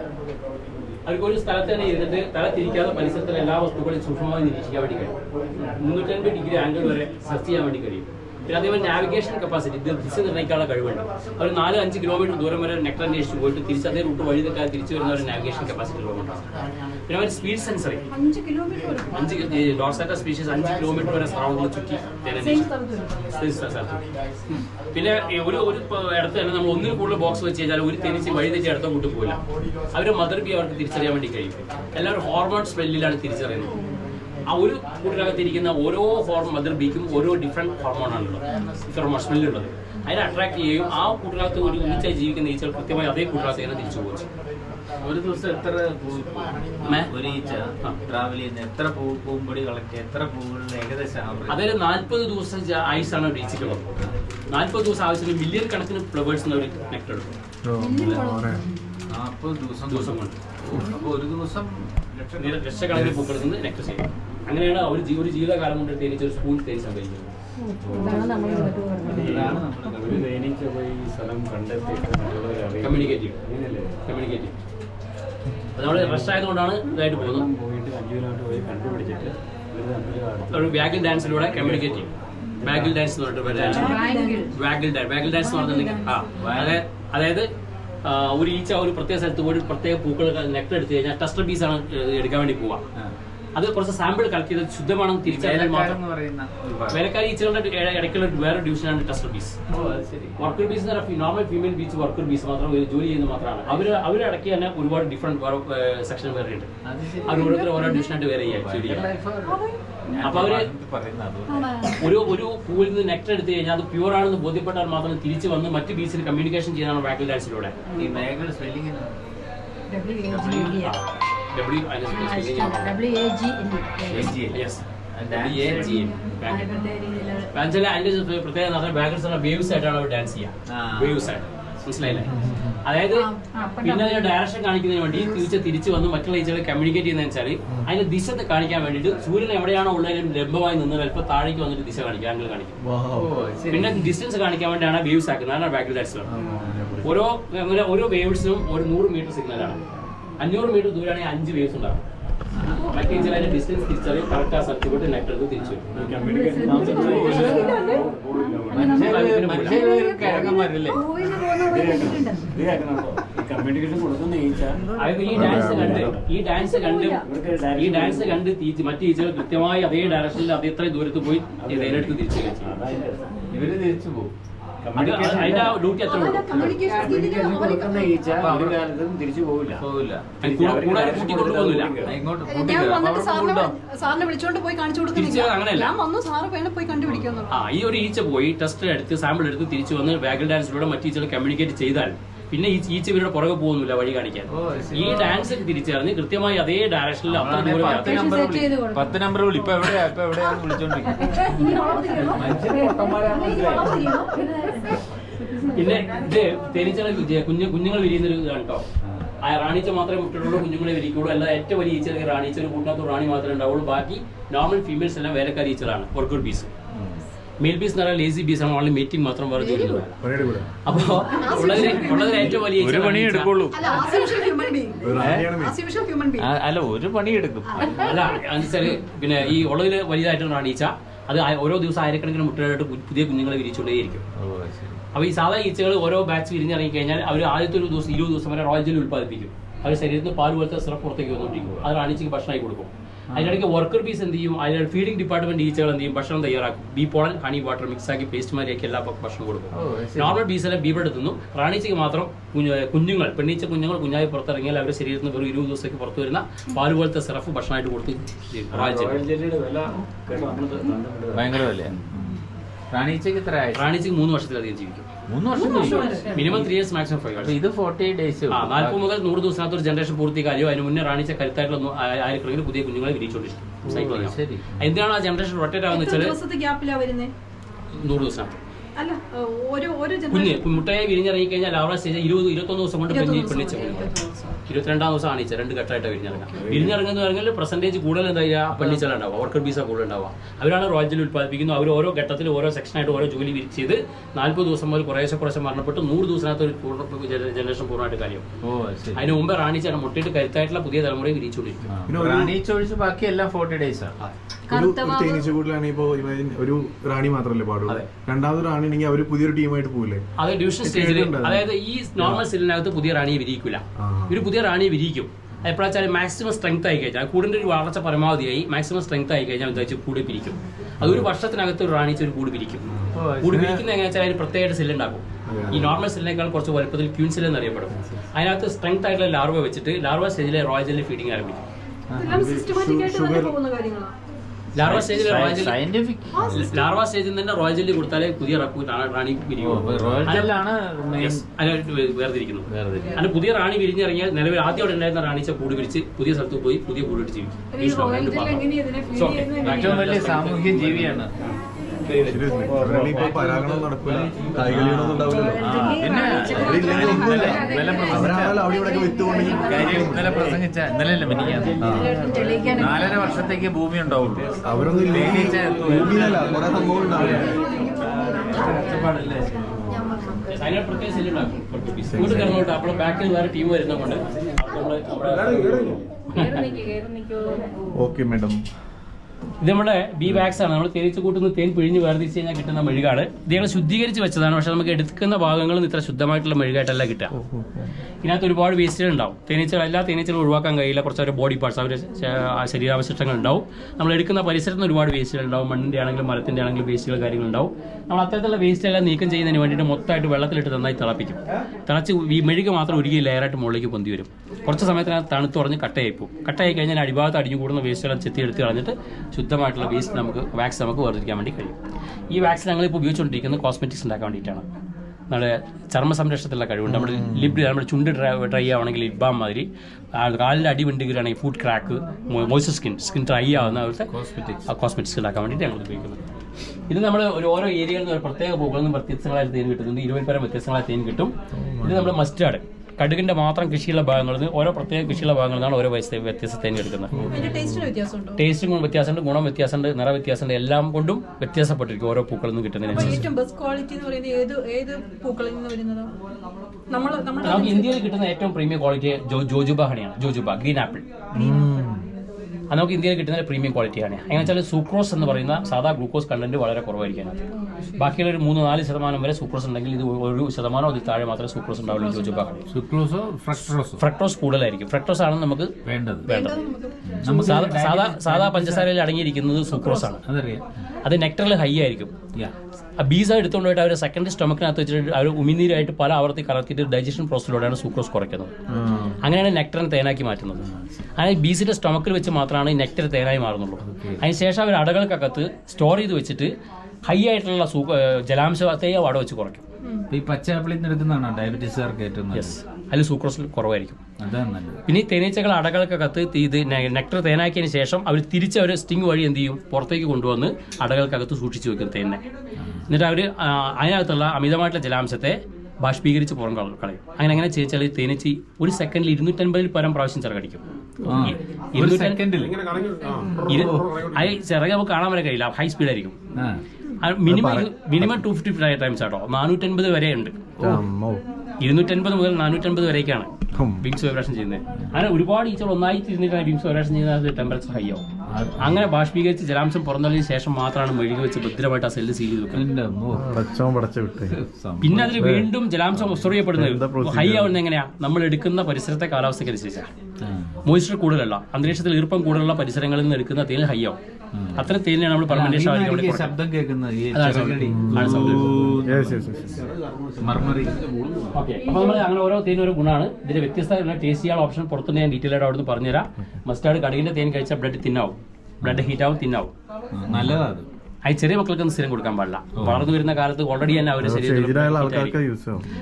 അവർക്ക് ഒരു സ്ഥലത്ത് തന്നെ ഇരുന്നിട്ട് തല തിരിക്കാതെ പരിസരത്തിലെ എല്ലാ വസ്തുക്കളും സൂക്ഷ്മമായി നിരീക്ഷിക്കാൻ വേണ്ടി കഴിയും. മുന്നൂറ്റൻപത് ഡിഗ്രി ആംഗിൾ വരെ സെർച്ച് ചെയ്യാൻ വേണ്ടി കഴിയും. പിന്നെ അതേപോലെ നാവിഗേഷൻ കപ്പാസിറ്റി ദിശ നിർണയിക്കാനുള്ള കഴിവുണ്ട്. അവർ നാല് അഞ്ച് കിലോമീറ്റർ ദൂരം വരെ നെക്ടർ അന്വേഷിച്ച് പോയിട്ട് തിരിച്ച് അതേ റൂട്ട് വഴി തെറ്റാതെ തിരിച്ചു വരുന്ന ഒരു നാവിഗേഷൻ കപ്പാസിറ്റി ഉള്ളതുകൊണ്ടാണ് പിന്നെ അവർ സ്പീഡ് സെൻസറി അഞ്ച് ഡോർസാറ്റ സ്പീഷീസ് അഞ്ച് കിലോമീറ്റർ വരെ സറൗണ്ടിൽ ചുറ്റി. പിന്നെ ഒരു ഒരു ഇടത്ത് തന്നെ നമ്മൾ ഒന്നിൽ കൂടുതൽ ബോക്സ് വെച്ച് കഴിഞ്ഞാൽ ഒരു തിരിച്ച് വഴി തെറ്റി അടുത്ത കൂട്ടി പോകില്ല അവരുടെ മദർ ബി അവർക്ക് തിരിച്ചറിയാൻ വേണ്ടി കഴിയും. എല്ലാവരും ഹോർമോൺ സ്മെല്ലിലാണ് തിരിച്ചറിയുന്നത്. ആ ഒരു കൂട്ടിനകത്തിരിക്കുന്ന ഓരോ ഹോർമോൺ മദർ ബിക്കും ഓരോ ഡിഫറെന്റ് ഹോർമോണാണുള്ളത് ഹോർമോൺ സ്മെല്ലുള്ളത് അതിനെ അട്രാക്ട് ചെയ്യുകയും ആ കൂട്ടിനകത്ത് ഒരു ഒന്നിച്ചായി ജീവിക്കുന്ന ഈച്ചകൾ കൃത്യമായി അതേ കൂട്ടിനകത്ത് തന്നെ തിരിച്ചു പോകും ഒരു ദിവസം എത്ര? ഒരു ഈച്ച ട്രാവൽ ചെയ്യുന്ന എത്ര പൂ പൂമ്പൊടി കളക്ട് എത്ര പൂവുകളിൽ ഏകദേശം? അതായത് നാല്പത് ദിവസം ഐസാണ് റീച്ചിട്ടുള്ളത് നാല്പത് ദിവസം ആവശ്യത്തിന് മില്യൺ കണക്കിന് ഫ്ലവേഴ്സ് ഒരു നെക്ട് എടുക്കും നാൽപ്പത് ദിവസം ദിവസം കൊണ്ട്. അപ്പൊ ഒരു ദിവസം ലക്ഷക്കണക്കിന് പൂക്കളിൽ നിന്ന് നെക്ട് ചെയ്യും. അങ്ങനെയാണ് അവർ ഒരു ജീവിതകാലം കൊണ്ട് തേനീച്ച ഒരു സ്കൂൾ തേനീച്ച സംഭവിക്കുന്നത്. കമ്മ്യൂണിക്കേറ്റീവ് കമ്മ്യൂണിക്കേറ്റീവ് നമ്മൾ റഷ് ആയതുകൊണ്ടാണ് ഇതായിട്ട് പോകുന്നത്. ഒരു വാഗിൽ ഡാൻസിലൂടെ കമ്മ്യൂണിക്കേറ്റ് ചെയ്യും. വാഗിൽ ഡാൻസ് എന്ന് പറഞ്ഞിട്ട് dance waggle dance waggle dance എന്ന് പറഞ്ഞിട്ടുണ്ടെങ്കിൽ ആ അതായത് അതായത് ഒരു ഈച്ച ഒരു പ്രത്യേക സ്ഥലത്ത് പോയിട്ട് പ്രത്യേക പൂക്കൾ നെക്ട് എടുത്തു കഴിഞ്ഞാൽ ടെസ്റ്റർ പീസ് ആണ് എടുക്കാൻ വേണ്ടി പോവാ. അത് കുറച്ച് സാമ്പിൾ കളക്ട് ചെയ്ത് ശുദ്ധമാണെന്ന് തിരിച്ചറിയാൻ മാത്രം. വേലക്കാരി ഈച്ചകളുടെ ഇട- ഇടയ്ക്കുള്ള വേറെ ഡിവിഷനാണ് ടെസ്റ്റർ ബീസ് വർക്കർ ബീസ് എന്ന് പറഞ്ഞാൽ normal female beach worker bees മാത്രം ജോലി ചെയ്യുന്നത് മാത്രമാണ്. അവർ അവരിടയ്ക്ക് തന്നെ ഒരുപാട് ഡിഫറെന്റ് സെക്ഷൻ വേറെ ഉണ്ട്. അവർ ഓരോരുത്തർ ഓരോ ഡിവിഷനായിട്ട് വേറെ ചെയ്യാം അപ്പൊ അവർ പറയുന്നത് ഒരു ഒരു പൂവിൽ നിന്ന് നെക്ടർ എടുത്തു കഴിഞ്ഞാൽ അത് പ്യൂർ ആണെന്ന് ബോധ്യപ്പെട്ടാൽ മാത്രം തിരിച്ചു വന്ന് മറ്റു ബീച്ചിൽ കമ്മ്യൂണിക്കേഷൻ ചെയ്യാനാണ് വാക്കിൽ ഡാൻസിലൂടെ G L E yes Dance ഇവരുടെ രീതിയിൽ അതിന്റെ പ്രത്യേകത എന്ന് പറഞ്ഞാൽ ബാഗൽസ് വേവ്സ് ആയിട്ടാണ് അവർ ഡാൻസ്. ചെയ്യുക. വേവ്സ് ആയിട്ട്. മനസ്സിലായില്ലേ? അതായത് പിന്നെ അതിന്റെ ഡയറക്ഷൻ കാണിക്കുന്നതിന് വേണ്ടി തിരിച്ച് തിരിച്ച് വന്ന് മറ്റുള്ള ഈച്ചകളെ കമ്മ്യൂണിക്കേറ്റ് ചെയ്യുന്നതെന്ന് വെച്ചാൽ അതിന്റെ ദിശ കാണിക്കാൻ വേണ്ടിട്ട് സൂര്യൻ എവിടെയാണോ ഉള്ളതിലും ലംബമായി നിന്ന് അല്പം താഴേക്ക് വന്നിട്ട് ദിശ കാണിക്കും ആംഗിൾ കാണിക്കും. പിന്നെ ഡിസ്റ്റൻസ് കാണിക്കാൻ വേണ്ടിയാണ് വേവ്സ് ആക്കുന്നത്. അതാണ് ബാക്കിൽ ഡാൻസ് ഓരോ ഓരോ വേവ്സിനും ഒരു നൂറ് മീറ്റർ സിഗ്നലാണ് അഞ്ഞൂറ് മീറ്റർ ദൂരാണെങ്കിൽ അഞ്ച് വേവ്സ് ഉണ്ടാവും മറ്റേ ചില ഡിസ്റ്റൻസ് തിരിച്ചറിയും കറക്റ്റ് ആ സർട്ടിഫിക്കറ്റ് പോയിട്ട് നെറ്റ് എടുത്ത് തിരിച്ചു ഈ ഡാൻസ് കണ്ട് ഈ ഡാൻസ് കണ്ട് ഈ ഡാൻസ് കണ്ട് തീച്ച് മറ്റു ടീച്ചർ കൃത്യമായി അതേ ഡയറക്ഷനിൽ അതേ ഇത്ര ദൂരത്ത് പോയി നേരിട്ട് തിരിച്ചു. ഇവർ തിരിച്ചു പോകും. അതിന്റെ ഡ്യൂട്ടി അത്ര ഉള്ളൂ. ഒരു കാലത്തും തിരിച്ചു പോകില്ല പോകില്ല കൂടെ- ഇങ്ങോട്ട് ഞാൻ വന്നിട്ട് സാറിനെ സാറിനെ വിളിച്ചോണ്ട് പോയി കാണിച്ചു കൊടുക്കുന്നില്ല അങ്ങനെയല്ല. ഞാൻ വന്നു സാറ് വേണം പോയി കണ്ടുപിടിക്കുന്നു ആ ഈ ഒരു ഈച്ച പോയി ടെസ്റ്റ് എടുത്ത് സാമ്പിൾ എടുത്ത് തിരിച്ചു വന്ന് വാഗൽ ഡാൻസിലൂടെ മറ്റു ഈച്ചകൾ കമ്മ്യൂണിക്കേറ്റ് ചെയ്താൽ പിന്നെ ഈ ഈച്ച ഇവരുടെ പുറകെ പോകുന്നില്ല വഴി കാണിക്കാൻ. ഈ ഡാൻസ് തിരിച്ചറിഞ്ഞ് കൃത്യമായി അതേ ഡയറക്ഷനിൽ അത്ര ദൂരം പത്ത് യാത്ര നമ്പർ സെറ്റ് ചെയ്ത് പത്ത് നമ്പർ വിളി. ഇപ്പൊ എവിടെയാ ഇപ്പൊ എവിടെയാ പിന്നെ ഇത് തേനീച്ചകൾ കുഞ്ഞു കുഞ്ഞുങ്ങൾ വിരിയുന്ന ഒരു ഇതാണ് കേട്ടോ ആ റാണീച്ച മാത്രമേ മുട്ടിട്ടുള്ളൂ കുഞ്ഞുങ്ങളെ വിരിക്കുള്ളൂ അല്ല ഏറ്റവും വലിയ ഈച്ചകൾ റാണീച്ച ഒരു കൂട്ടിനകത്ത് റാണി മാത്രമേ ഉണ്ടാവുള്ളൂ. ബാക്കി നോർമൽ ഫീമെയിൽസ് എല്ലാം വേലക്കാരി ഈച്ചകളാണ്. വർക്കൂർ പീസ് മെയിൽ പീസ് എന്ന് പറഞ്ഞാൽ ലേസി പീസ് ആണ്. ഓൺലി മീറ്റിംഗ് മാത്രം വേറെ ജോലി അപ്പോ ഉള്ളതിൽ ഉള്ളതിൽ ഏറ്റവും വലിയ ഒരു ഈച്ചകളാണ് പണി ഈച്ച. എടുക്കുള്ളൂ അല്ല ഒരു പണി എടുക്കും. അല്ല എന്നുവെച്ചാൽ പിന്നെ ഈ ഉള്ളതിൽ വലുതായിട്ടുള്ള റാണീച്ച അത് ഓരോ ദിവസം ആയിരക്കണക്കിന് മുട്ടകളായിട്ട് കു- പുതിയ കുഞ്ഞുങ്ങളെ വിരിച്ചുകൊണ്ടേയിരിക്കും. അപ്പൊ ഈ സാധാ ഈച്ചകൾ ഓരോ ബാച്ച് വിരിഞ്ഞിറങ്ങി കഴിഞ്ഞാൽ അവർ ആദ്യത്തെ ഒരു ദിവസം ഇരുപത് ദിവസം വരെ റോയൽ ജെല്ലി ഉൽപ്പാദിപ്പിക്കും. അവർ ശരീരത്തിന് പാൽ പോലത്തെ സിറപ്പ് പുറത്തേക്ക് വന്നുകൊണ്ടിരിക്കും. അത് റാണിച്ചിക്ക് ഭക്ഷണമായി കൊടുക്കും. അതിനിടയ്ക്ക് വർക്കർ പീസ് എന്ത് ചെയ്യും? അതിനിടെ ഫീഡിംഗ് ഡിപ്പാർട്ട്മെന്റ് ഈച്ചകൾ എന്ത് ചെയ്യും? ഭക്ഷണം തയ്യാറാക്കും. Bee pollen honey water mix ആക്കി പേസ്റ്റ് മാരിയൊക്കെ എല്ലാ ഭക്ഷണം കൊടുക്കും. നോർമൽ ബീസെല്ലാം ബീബർ എടുത്തുന്നു റാണിച്ചിക്ക് മാത്രം കുഞ്ഞുങ്ങൾ പെണ്ണീച്ച കുഞ്ഞുങ്ങൾ കുഞ്ഞായി പുറത്തിറങ്ങിയാൽ അവരുടെ ശരീരത്തിൽ നിന്ന് വെറും ഇരുപത് ദിവസത്തേക്ക് പുറത്തു വരുന്ന പാൽ പോലത്തെ സിറഫ് ഭക്ഷണമായിട്ട് കൊടുത്ത് റാണിച്ചിക്ക് മൂന്ന് വർഷത്തിലധികം ജീവിക്കും. മൂന്ന് വർഷം minimum three years maximum five അപ്പൊ ഇത് ഫോർട്ടി എയ്റ്റ് ഡേയ്സ് ആ നാൽപ്പത് മുതൽ നൂറ് ദിവസത്തിനകത്ത് ഒരു ജനറേഷൻ പൂർത്തിക്കായോ അതിന് മുന്നേ റാണിച്ച കരുത്തായിട്ടുള്ള ആയിരക്കണക്കിന് പുതിയ കുഞ്ഞുങ്ങളെ വിരിച്ചോണ്ടിരിക്കും സൈക്കിൾ ശരി. എന്തിനാണ് ആ ജനറേഷൻ റൊട്ടേറ്റ് ആവുന്നത് വെച്ചാൽ ദിവസത്തെ ഗ്യാപ്പിലാ വരുന്നേ? നൂറ് ദിവസത്തിനകത്ത്. അല്ല ഓരോ ഓരോ കുഞ്ഞ് മുട്ടയെ വിരിഞ്ഞിറങ്ങി കഴിഞ്ഞാൽ ലാർവ സ്റ്റേജ് ഇരുപത് ഇരുപത്തൊന്ന് ദിവസം കൊണ്ട് പെണ്ണി പെണ്ണിച്ച് ഇരുപത്തിരണ്ടാം ദിവസം ആണിച്ച രണ്ട് ഘട്ടമായിട്ട് വിരിഞ്ഞിറങ്ങാം വിരിഞ്ഞിറങ്ങുന്ന പറഞ്ഞാൽ പെർസെന്റേജ് കൂടുതൽ എന്താ ചെയ്യുക ഉണ്ടാവുക. വർക്കർ ബീസ കൂടുതൽ ഉണ്ടാവുക. അവരാണ് റോയൽ ഉത്പാദിപ്പിക്കുന്നത് അവർ ഓരോ ഘട്ടത്തിൽ ഓരോ സെക്ഷനായിട്ട് ഓരോ ജോലി വിരിച്ച് ചെയ്ത് നാൽപ്പത് ദിവസം മുതൽ കുറേശ്ശെ കുറേശ്ശെ മരണപ്പെട്ട് നൂറ് ദിവസത്തിനകത്ത് ഒരു പൂർണ ജനറേഷൻ പൂർണമായിട്ട് കാര്യം ഓ ശരി. അതിന് മുമ്പ് റാണിച്ചാണ് മുട്ടിട്ട് കരുത്തായിട്ടുള്ള പുതിയ തലമുറയെ വിരിച്ചുകൊണ്ടിരിക്കും. പിന്നെ ഒരു റാണി ബാക്കി എല്ലാം ഫോർട്ടി ഡേയ്സ് ആണ്. ഒരു ഇപ്പോൾ ഇമാജിൻ ഒരു റാണി മാത്രമല്ലേ പാടുള്ളൂ? രണ്ടാമത് റാണി ഉണ്ടെങ്കിൽ അവർ പുതിയൊരു ടീമായിട്ട് പോകില്ലേ അത് ഡിവിഷൻ സ്റ്റേജിൽ അതായത് ഈ നോർമൽ സെല്ലിനകത്ത് പുതിയ റാണിയെ വിരിയിക്കില്ല ഒരു പുതിയ റാണിയെ വിരിക്കും എപ്പോഴാച്ചാൽ മാക്സിമം സ്ട്രെങ്ത് ആയി കഴിഞ്ഞാൽ കൂടിന്റെ ഒരു വളർച്ച പരമാവധിയായി മാക്സിമം സ്ട്രെങ്ത് ആയി കഴിഞ്ഞാൽ എന്താ വെച്ചാൽ കൂടി പിരിക്കും. അതൊരു വർഷത്തിനകത്ത് ഒരു റാണിച്ച് ഒരു കൂടി പിരിക്കും. കൂടി പിരിക്കുന്ന എങ്ങനെ വെച്ചാൽ അതിന് പ്രത്യേകമായിട്ട് സെല്ല് ഉണ്ടാക്കും. ഈ നോർമൽ സെല്ലിനേക്കാൾ കുറച്ച് വലുപ്പത്തിൽ ക്യൂൻ സെല്ല് എന്നറിയപ്പെടും. അതിനകത്ത് സ്ട്രെങ്ത് ആയിട്ടുള്ള ലാർവ വെച്ചിട്ട് ലാർവ സ്റ്റേജിലെ റോയൽ ജെല്ലി ഫീഡിങ് ആരംഭിക്കും. ലാർവ സ്റ്റേജിൽ റോയൽ ജെല്ലി സയന്റിഫിക് ലാർവ സ്റ്റേജിൽ തന്നെ റോയൽ ജെല്ലി കൊടുത്താലേ പുതിയ റാണി പിരിക്കും റോയൽ ജെല്ലാണ് മെയിൻ Yes, അതിനായിട്ട് വേ- വേർതിരിക്കുന്നത്. അതിന് പുതിയ റാണി വിരിഞ്ഞിറങ്ങിയാൽ നിലവിൽ ആദ്യം അവിടെ ഉണ്ടായിരുന്ന റാണിച്ച കൂട് പിരിച്ച് പുതിയ സ്ഥലത്ത് പോയി പുതിയ കൂട് ഇട്ട് ജീവിക്കും. ഏറ്റവും വലിയ സാമൂഹ്യ ജീവിയാണ്. ഇന്നലെ പ്രസംഗിച്ച ഇന്നലെ അല്ല നാലര വർഷത്തേക്ക് ഭൂമി ഉണ്ടാവുള്ളൂ. അവരൊന്നും കുറെ സംഭവം ഉണ്ടാവില്ല അതിനെ പ്രത്യേക സെല്ല് ഉണ്ടാക്കും ഇങ്ങോട്ട് കിടന്നോട്ട് അപ്പോൾ ബാക്കിൽ വേറെ ടീം വരുന്നതുകൊണ്ട് ഓക്കെ മാഡം. ഇത് നമ്മുടെ ബി വാക്സ് ആണ്. നമ്മൾ തേനീച്ച കൂട്ടുന്ന തേൻ പിഴിഞ്ഞ് വേർതിരിച്ച് കഴിഞ്ഞാൽ കിട്ടുന്ന മെഴുകാണ്. ഇത് ഞങ്ങൾ ശുദ്ധീകരിച്ച് വെച്ചതാണ്. പക്ഷെ നമുക്ക് എടുക്കുന്ന ഭാഗങ്ങളും ഇത്ര ശുദ്ധമായിട്ടുള്ള മെഴുകായിട്ടല്ല കിട്ടുക. ഇതിനകത്ത് ഒരുപാട് വേസ്റ്റുകൾ ഉണ്ടാവും തേനീച്ചകൾ എല്ലാ തേനീച്ചകളും ഒഴിവാക്കാൻ കഴിയില്ല. കുറച്ച് അവരുടെ ബോഡി പാർട്സ് അവരുടെ ശരീരാവശിഷ്ടങ്ങൾ ഉണ്ടാവും. നമ്മൾ എടുക്കുന്ന പരിസരത്ത് നിന്ന് ഒരുപാട് വേസ്റ്റുകൾ ഉണ്ടാവും മണ്ണിന്റെ ആണെങ്കിലും മരത്തിന്റെ ആണെങ്കിലും വേസ്റ്റുകൾ കാര്യങ്ങൾ ഉണ്ടാവും. നമ്മൾ അത്തരത്തിലുള്ള വേസ്റ്റുകളെല്ലാം നീക്കം ചെയ്യുന്നതിന് വേണ്ടിയിട്ട് മൊത്തമായിട്ട് വെള്ളത്തിലിട്ട് നന്നായി തിളപ്പിക്കും. തിളച്ച് ഈ മെഴുക് മാത്രം ഒരുക്കി ലെയറായിട്ട് മുകളിലേക്ക് പൊന്തി വരും. കുറച്ച് സമയത്തിനകത്ത് തണുത്ത് പറഞ്ഞ് കട്ടയായി പോകും. കട്ടയായി കഴിഞ്ഞാൽ അടിഭാഗത്ത് അടിഞ്ഞു കൂടുന്ന വേസ്റ്റുകളെല്ലാം ചെത്തി എടുത്ത് കളഞ്ഞിട്ട് ശുദ്ധമായിട്ടുള്ള വേസ്റ്റ് നമുക്ക് വാക്സ് നമുക്ക് വേർതിരിക്കാൻ വേണ്ടി കഴിയും. ഈ വാക്സ് ഞങ്ങളിപ്പോൾ ഉപയോഗിച്ചുകൊണ്ടിരിക്കുന്നത് കോസ്മെറ്റിക്സ് ഉണ്ടാക്കാൻ വേണ്ടിയിട്ടാണ്. നമ്മുടെ ചർമ്മ സംരക്ഷണത്തിലുള്ള കഴിവുണ്ട്. നമ്മുടെ ലിപ് നമ്മുടെ ചുണ്ട് ഡ്രൈ ഡ്രൈ ആവണമെങ്കിൽ ലിപ് ബാം മാതിരി. കാലിന്റെ അടി വിണ്ടുകയാണെങ്കിൽ foot crack moist skin skin dry ആവുന്ന അവിടുത്തെ കോസ്മെറ്റിക്സ് ഉണ്ടാക്കാൻ വേണ്ടിയിട്ട് ഞങ്ങൾ ഉപയോഗിക്കുന്നത്. ഇത് നമ്മൾ ഒരു ഓരോ ഏരിയയിൽ നിന്ന് ഒരു പ്രത്യേക പൂക്കളിൽ നിന്നും വ്യത്യസ്തങ്ങളായ തേൻ കിട്ടുന്നുണ്ട്. ഇരുപത് പരം വ്യത്യസ്തങ്ങളായ തേൻ കിട്ടും. ഇത് നമ്മുടെ മസ്റ്റാർഡ് കടുകിന്റെ മാത്രം കൃഷിയുള്ള ഭാഗങ്ങളിൽ നിന്ന് ഓരോ പ്രത്യേക കൃഷിയുള്ള ഭാഗങ്ങളിൽ നിന്നാണ് ഓരോ വയസ്സ് വ്യത്യസ്ത തേൻ എടുക്കുന്നത് ടേസ്റ്റും വ്യത്യാസമുണ്ട്? ഗുണം വ്യത്യാസമുണ്ട് നിറ വ്യത്യാസമുണ്ട് എല്ലാം കൊണ്ടും വ്യത്യാസപ്പെട്ടിരിക്കും ഓരോ പൂക്കളിൽ നിന്ന് കിട്ടുന്നതിന് കിട്ടുന്നതിനനുസരിച്ച് ഏറ്റവും ബെസ്റ്റ് ക്വാളിറ്റി എന്ന് പറയുന്നത് ഏത് ഏത് പൂക്കളിൽ നിന്ന് വരുന്നത്? നമ്മൾ നമ്മുടെ നമുക്ക് ഇന്ത്യയിൽ കിട്ടുന്ന ഏറ്റവും പ്രീമിയം ക്വാളിറ്റി ജോജുബ ഹണിയാണ് ജോജുബ ഗ്രീൻ ആപ്പിൾ അത് നമുക്ക് ഇന്ത്യയിൽ കിട്ടുന്ന ഒരു പ്രീമിയം ക്വാളിറ്റിയാണ് എങ്ങനെ വെച്ചാൽ സൂക്രോസ് എന്ന് പറയുന്ന സാധാ ഗ്ലൂക്കോസ് കണ്ടന്റ് വളരെ കുറവായിരിക്കും അതിനകത്ത്. ബാക്കിയുള്ള ഒരു മൂന്ന് നാല് ശതമാനം വരെ സൂക്രോസ് ഉണ്ടെങ്കിൽ ഇത് ഒരു ശതമാനം അതിൽ താഴെ മാത്രമേ സൂക്രോസ് ഉണ്ടാവുള്ളൂ എന്ന് ചോദിച്ചാൽ സുക്ലോസോ ഫ്രക്ട്രോസോ ഫ്രക്ടോസ് കൂടുതലായിരിക്കും. ഫ്രക്ടോസ് ആണ് നമുക്ക് വേണ്ടത്. വേണ്ടത്. സാധാ സാധാ സാധാ പഞ്ചസാരയിൽ അടങ്ങിയിരിക്കുന്നത് സൂക്രോസ് ആണ്. അതറിയാം. അത് നെക്ടറിൽ ഹൈ ആയിരിക്കും. ആ ബീസ എടുത്തുകൊണ്ട് പോയിട്ട് അവർ സെക്കൻഡ് സ്റ്റൊമക്കിനകത്ത് വെച്ചിട്ട് അവർ ഉമിനീരായിട്ട് പല ആവർത്തി കലർത്തിയിട്ട് ഡൈജഷൻ പ്രോസസ്സിലൂടെയാണ് സൂക്രോസ് കുറയ്ക്കുന്നത്. അങ്ങനെയാണ് നെക്ടറിനെ തേനാക്കി മാറ്റുന്നത്. അങ്ങനെ ബീസിന്റെ സ്റ്റൊമക്കിൽ വെച്ച് മാത്രമാണ് ഈ നെക്ടർ തേനായി മാറുന്നുള്ളൂ. അതിനുശേഷം അവർ അടകൾക്കകത്ത് സ്റ്റോർ ചെയ്ത് വെച്ചിട്ട് ഹൈ ആയിട്ടുള്ള സൂ ജലാംശത്തെയും അവിടെ വെച്ച് കുറയ്ക്കും. ഈ പച്ച ആപ്പിളിൽ നിന്ന് എടുക്കുന്നതാണോ ഡയബറ്റീസുകാർക്ക് ഏറ്റവും യെസ് അതിൽ സൂക്രോസ് കുറവായിരിക്കും. അതാണ് നല്ലത്. പിന്നെ തേനീച്ചകൾ അടകൾക്കകത്ത് ഇത് നെക്ടർ തേനാക്കിയതിന് ശേഷം അവർ തിരിച്ച് അവർ സ്റ്റിങ് വഴി എന്ത് ചെയ്യും? പുറത്തേക്ക് കൊണ്ടുവന്ന് അടകൾക്കകത്ത് സൂക്ഷിച്ചു വെക്കും തേനെ എന്നിട്ട് അവർ അതിനകത്തുള്ള അമിതമായിട്ടുള്ള ജലാംശത്തെ ബാഷ്പീകരിച്ച് പുറം കളയും. അങ്ങനെ അങ്ങനെ ചെയ്യിച്ചാൽ തേനീച്ചി ഒരു സെക്കൻഡിൽ ഇരുന്നൂറ്റൻപതിൽ പരം പ്രാവശ്യം ചിറകടിക്കും. ചിറക് നമുക്ക് കാണാൻ വരെ കഴിയില്ല. ഹൈ സ്പീഡായിരിക്കും ആയിരിക്കും. Minimum minimum two fifty times ആട്ടോ. നാനൂറ്റൻപത് വരെ ഉണ്ട്. ഇരുന്നൂറ്റൻപത് മുതൽ നാനൂറ്റൻപത് വരെയൊക്കെയാണ് ബിംസ് വൈബ്രേഷൻ ചെയ്യുന്നത്. അങ്ങനെ ഒരുപാട് ഈച്ചകൾ ഒന്നായി ഇരുന്നിട്ടാണ് ബിംസ് വൈബ്രേഷൻ ചെയ്യുന്നത് ടെമ്പറേച്ചർ ഹൈ ആവും. അങ്ങനെ ബാഷ്പീകരിച്ച് ജലാംശം പുറന്തള്ളിയ ശേഷം മാത്രമാണ് മെഴുകി വെച്ച് ഭദ്രമായിട്ട് ആ സെല്ല് സീൽ ചെയ്ത് വെക്കുന്നത് പിന്നെ അതിൽ വീണ്ടും ജലാംശം ഒബ്സർവ് ചെയ്യപ്പെടുന്നത്? ഹൈ ആവുന്നത് എങ്ങനെയാ? നമ്മൾ എടുക്കുന്ന പരിസരത്തെ കാലാവസ്ഥയ്ക്ക് അനുസരിച്ചാണ് മോയിസ്റ്റർ മോയിസ്ചർ കൂടുതലല്ല. അന്തരീക്ഷത്തിൽ ഈർപ്പം കൂടുതലുള്ള പരിസരങ്ങളിൽ നിന്ന് എടുക്കുന്ന തേൽ ഹൈ ആവും. അത്തരം തേനെയാണ് നമ്മൾ പെർമനന്റ് ശബ്ദം കേൾക്കുന്നത് ഈ അതാണ് ആണ് sound. യെസ് യെസ് യെസ് മർമറി. ഓക്കെ. അപ്പൊ നമ്മൾ അങ്ങനെ ഓരോ തേനും ഒരു ഗുണമാണ് ഇതിന്റെ വ്യത്യസ്ത ടേസ്റ്റ് ചെയ്യാൻ ഓപ്ഷൻ പുറത്തുനിന്ന് ഞാൻ ഡീറ്റെയിൽ ആയിട്ട് അവിടുന്ന് പറഞ്ഞുതരാം. മസ്റ്റാർഡ് കടുകിന്റെ തേൻ കഴിച്ചാൽ ബ്ലഡ് തിന്നാവും ബ്ലഡ് ഹീറ്റ് ആവും തിന്നാവും നല്ലതാ അത് ചെറിയ മക്കൾക്കൊന്നും സ്ഥിരം കൊടുക്കാൻ പാടില്ല. വളർന്നു വരുന്ന കാലത്ത് ഓൾറെഡി തന്നെ അവരുടെ ശരീരത്തിൽ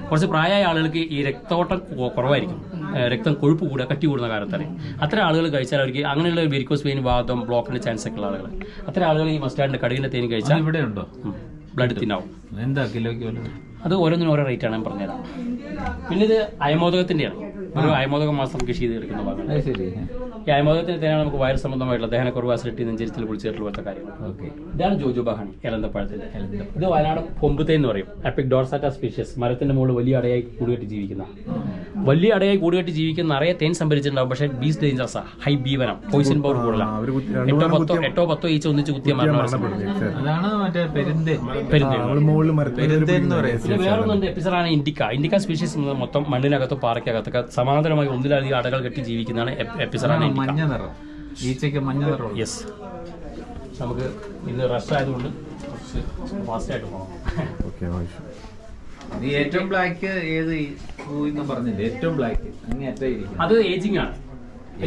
കുറച്ച് പ്രായമായ ആളുകൾക്ക് ഈ രക്തോട്ടം കുറവായിരിക്കും. രക്തം കൊഴുപ്പ് കൂടുക കട്ടി കൂടുന്ന കാലത്താണ്. അത്ര ആളുകൾ കഴിച്ചാൽ അവർക്ക് അങ്ങനെയുള്ള വെരിക്കോസ് വെയിൻ വാദം ബ്ലോക്കിന്റെ ചാൻസ് ഒക്കെ ഉള്ള ആളുകൾ. അത്തരം ആളുകൾ ഈ മസ്റ്റാർഡിന്റെ കടുകിന്റെ തേൻ കഴിച്ചാൽ ഇവിടെ ഉണ്ടോ? ബ്ലഡ് തിന്നാവും. എന്താ കിലോയ്ക്ക് അത് ഓരോന്നിനും ഓരോ റേറ്റ് ആണ് ഞാൻ പറഞ്ഞുതരാം. പിന്നെ ഇത് അയമോദകത്തിന്റെയാണ്. ഒരു അയമോദക മാസം കൃഷി ചെയ്തെടുക്കുന്ന ഭാഗമാണ്. അത് ശരി ഈ അയമോദകത്തിന് തന്നെയാണ് നമുക്ക് വയർ സംബന്ധമായിട്ടുള്ള ദഹനക്കുറവ് അസിഡിറ്റി നെഞ്ചരിച്ചിൽ കുളിച്ചിട്ടുള്ള പോലത്തെ കാര്യങ്ങൾ. ഓക്കെ. ഇതാണ് ജോജോ ബഹാണി എലന്തപ്പഴത്തിന്റെ ഇത് വയനാട് കൊമ്പുതേ എന്ന് പറയും. അപ്പിക് ഡോർസാറ്റ സ്പീഷ്യസ് മരത്തിന്റെ മുകളിൽ വലിയ അടയായി കൂടുകെട്ടി ജീവിക്കുന്ന. വലിയ അടയായി കൂടുകെട്ടി ജീവിക്കുന്ന നിറയെ തേൻ സംഭരിച്ചിട്ടുണ്ടാവും. പക്ഷേ ബീസ് ഡേഞ്ചറസാ ഹൈ ബീവനം പോയിസൺ പവർ കൂടുതലാണ് എട്ടോ പത്തോ എട്ടോ പത്തോ ഈച്ച ഒന്നിച്ച് കുത്തിയ മരണം അതാണ് മറ്റേ പെരുന്തേ പെരുന്തേൻ. നമ്മൾ മുകളിൽ മരത്തിൽ പെരുന്തേൻ എന്ന് പറയും. പിന്നെ വേറെ ഒന്നുണ്ട് എപ്പിസറാണ് ഇൻഡിക്ക ഇൻഡിക്ക സ്പീഷീസ് മൊത്തം മണ്ണിനകത്തോ പാറയ്ക്കകത്തൊക്കെ സമാന്തരമായി ഒന്നിലധികം അടകൾ കെട്ടി ജീവിക്കുന്നതാണ് എപ്പിസറാണ് മഞ്ഞ നിറം. ഈച്ചയ്ക്ക് മഞ്ഞ നിറം യെസ് നമുക്ക് ഇന്ന് റഷ് ആയതുകൊണ്ട് കുറച്ച് ഫാസ്റ്റ് ആയിട്ട് പോകാം ഓക്കെ ആവശ്യം നീ ഏറ്റവും ബ്ലാക്ക് ഏത് പറഞ്ഞില്ലേ? ഏറ്റവും ബ്ലാക്ക് അത് ഏജിങ് ആണ്.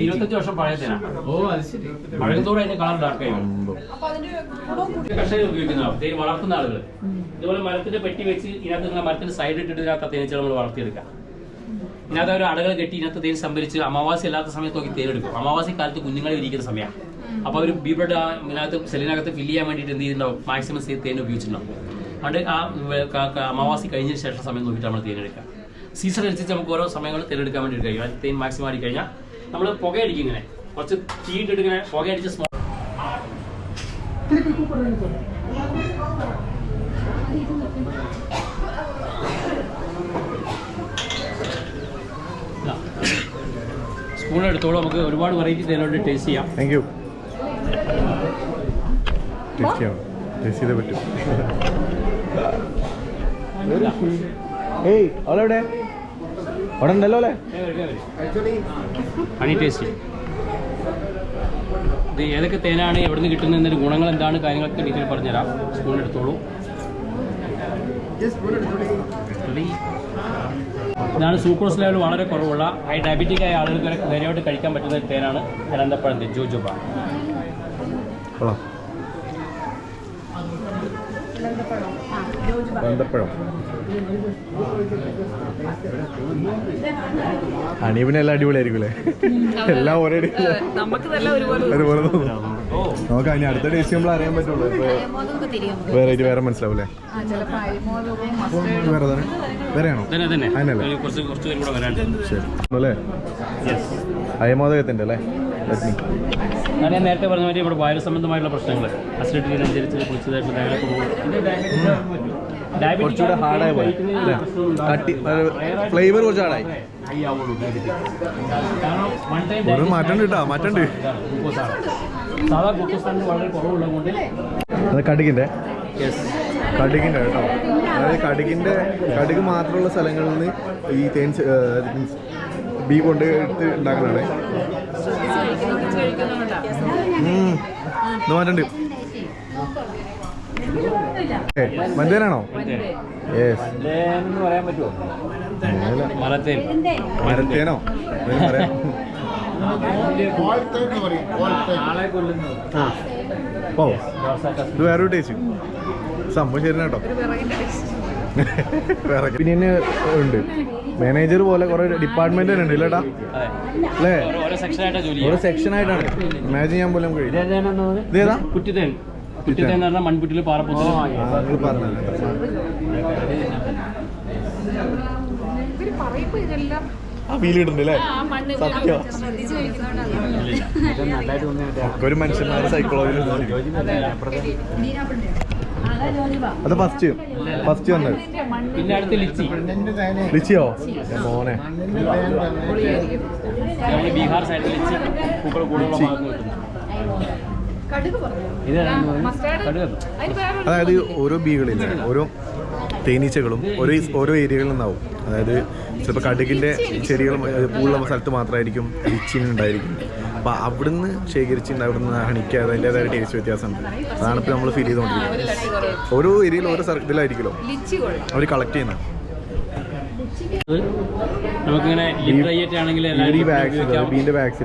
ഇരുപത്തഞ്ച് വർഷം പഴയ തേനാണ് ഓ അത് ശരി. പഴയതോടെ അതിന്റെ കളർ ഡാർക്ക് ആയി. കർഷകർ ഉപയോഗിക്കുന്ന വളർത്തുന്ന ആളുകൾ. ഇതുപോലെ മരത്തിന്റെ പെട്ടി വെച്ച് ഇതിനകത്ത് മരത്തിന്റെ സൈഡ് ഇട്ടിട്ട് ഇതിനകത്ത് തേനീച്ചകൾ നമ്മൾ വളർത്തിയെടുക്കാം. ഇതിനകത്ത് ഒരു അടകൾ കെട്ടി ഇതിനകത്ത് തേൻ സംഭരിച്ച് അമാവാസി അല്ലാത്ത സമയത്ത് നോക്കി തേൻ എടുക്കും അമാവാസി കാലത്ത് കുഞ്ഞുങ്ങൾ ഇരിക്കുന്ന സമയമാണ് അപ്പോൾ അവർ ബീബ്ലഡ് ഇതിനകത്ത് സെല്ലിനകത്ത് ഫില്ല് ചെയ്യാൻ വേണ്ടിയിട്ട് എന്ത് ചെയ്തിട്ടുണ്ടാവും മാക്സിമം തേൻ ഉപയോഗിച്ചിട്ടുണ്ടാവും. അതുകൊണ്ട് ആ അമാവാസി കഴിഞ്ഞ ശേഷം സമയം നോക്കിയിട്ട് നമ്മൾ തേൻ എടുക്കുക സീസൺ അനുസരിച്ച് നമുക്ക് ഓരോ സമയങ്ങൾ തേനെടുക്കാൻ വേണ്ടി കഴിയും. തേൻ മാക്സിമം ആടി കഴിഞ്ഞാൽ നമ്മൾ പുകയടിക്കും ഇങ്ങനെ. കുറച്ച് തീയിട്ടിട്ട് ഇങ്ങനെ പുകയടിച്ച് സ്മോ സ്പൂൺ എടുത്തോളൂ നമുക്ക് ഒരുപാട് വെറൈറ്റി ഇതിനോട് ടേസ്റ്റ് ചെയ്യാം. താങ്ക് യു ടേസ്റ്റ് ചെയ്യാം. ടേസ്റ്റ് ചെയ്തേ പറ്റും. ഏയ് അവളെവിടെ? അവിടെ ഉണ്ടല്ലോ അല്ലേ ഹണി ടേസ്റ്റ് ഇത് ഏതൊക്കെ തേനാണ് എവിടുന്ന് കിട്ടുന്നതിന്റെ ഗുണങ്ങൾ എന്താണ് കാര്യങ്ങളൊക്കെ ഡീറ്റെയിൽ പറഞ്ഞുതരാം. സ്പൂൺ എടുത്തോളൂ ഇതാണ് സൂക്രോസ് ലെവൽ വളരെ കുറവുള്ള ഹൈ ഡയബറ്റിക് ആയ ആളുകൾക്ക് വരെ ധൈര്യമായിട്ട് കഴിക്കാൻ പറ്റുന്ന ഒരു തേനാണ് ഇളന്തപ്പഴം തേൻ ജോജോബ. എല്ലാം അടിപൊളിയായിരിക്കും അല്ലേ? എല്ലാം ഒരേ ഒരുപോലെ ഒരുപോലെ തോന്നും. നമുക്ക് അതിന് അടുത്ത ടേസ്റ്റ് നമ്മൾ അറിയാൻ പറ്റുള്ളൂ. ഇപ്പൊ വേറെ മനസ്സിലാവൂലേ? വേറെ തന്നെ വേറെയാണോ? തന്നെ തന്നെ അതിനല്ലേ? ശരി. അല്ലേ? അയമോദകത്തിന്റെ അല്ലേ? Let me. ഞാൻ നേരത്തെ പറഞ്ഞ മാതിരി ഇവിടെ വയറു സംബന്ധമായിട്ടുള്ള പ്രശ്നങ്ങൾ അസിഡിറ്റി അനുസരിച്ച് കുളിച്ചതായിട്ട് ഡയബറ്റിക് കുറച്ചുകൂടെ ഹാർഡായ അല്ലേ? കട്ടി ഫ്ലേവർ കുറച്ച് ഹാർഡായി ഒരു മാറ്റണ്ട് കേട്ടോ മാറ്റണ്ട് സാധാ കടുകിന്റെ വളരെ കുറവുള്ളത് കൊണ്ട് അത് കടുകിന്റെ? കടുകിന്റെ കേട്ടോ. അതായത് കടുകിന്റെ കടുക് മാത്രമുള്ള സ്ഥലങ്ങളിൽ നിന്ന് ഈ തേൻ ബീ കൊണ്ട് എടുത്ത് ഉണ്ടാക്കുന്നതാണ് ഉം. ഇത് മാറ്റണ്ട്. മഞ്ചേനാണോ യെസ് മരത്തേനോ? പറയാം. ഓ ടേസ്റ്റ് സംഭവം ശരി കേട്ടോ പിന്നെ ഉണ്ട് മാനേജർ പോലെ കുറെ ഡിപ്പാർട്ട്മെന്റ് ഉണ്ട് ഇല്ലേട്ടാ അല്ലേ ഒരു സെക്ഷൻ ആയിട്ടാണ് ഇമാജിൻ ചെയ്യാൻ പോലും കഴിയും എന്ന് പറഞ്ഞാൽ ആ ഫീൽ കിട്ടുന്നുണ്ട് അല്ലേ സത്യം. ഒരു മനുഷ്യന്മാരുടെ സൈക്കോളജിയിൽ അത് ഫസ്റ്റ് ഫസ്റ്റ് വന്നത് പിന്നെ അടുത്ത് ലിച്ചി. ലിച്ചിയോ? മോനെ. ബീഹാർ സൈഡിൽ ലിച്ചി. പൂക്കൾ കൂടുതലുള്ള ഭാഗത്ത് കിട്ടുന്നു അതായത് ഓരോ ബീകളില്ല ഓരോ തേനീച്ചകളും ഓരോ ഓരോ ഏരിയകളിൽ നിന്നാവും. അതായത് ചിലപ്പോൾ കടുകിന്റെ ചെടികൾ പൂളുള്ള സ്ഥലത്ത് മാത്രമായിരിക്കും ലിച്ചിൻ ഉണ്ടായിരിക്കും. അപ്പോൾ അവിടുന്ന് ശേഖരിച്ചിട്ടുണ്ട് അവിടുന്ന് ഹണിക്ക് അതിന്റെതായ ടേസ്റ്റ് വ്യത്യാസമുണ്ട്. അതാണ് ഇപ്പോൾ നമ്മൾ ഫീൽ ചെയ്തുകൊണ്ടിരിക്കുന്നത് ഓരോ ഏരിയയിൽ ഓരോ കൊള്ളാം. അവർ കളക്ട് ചെയ്യുന്നത് നമുക്കിങ്ങനെ ആണെങ്കിൽ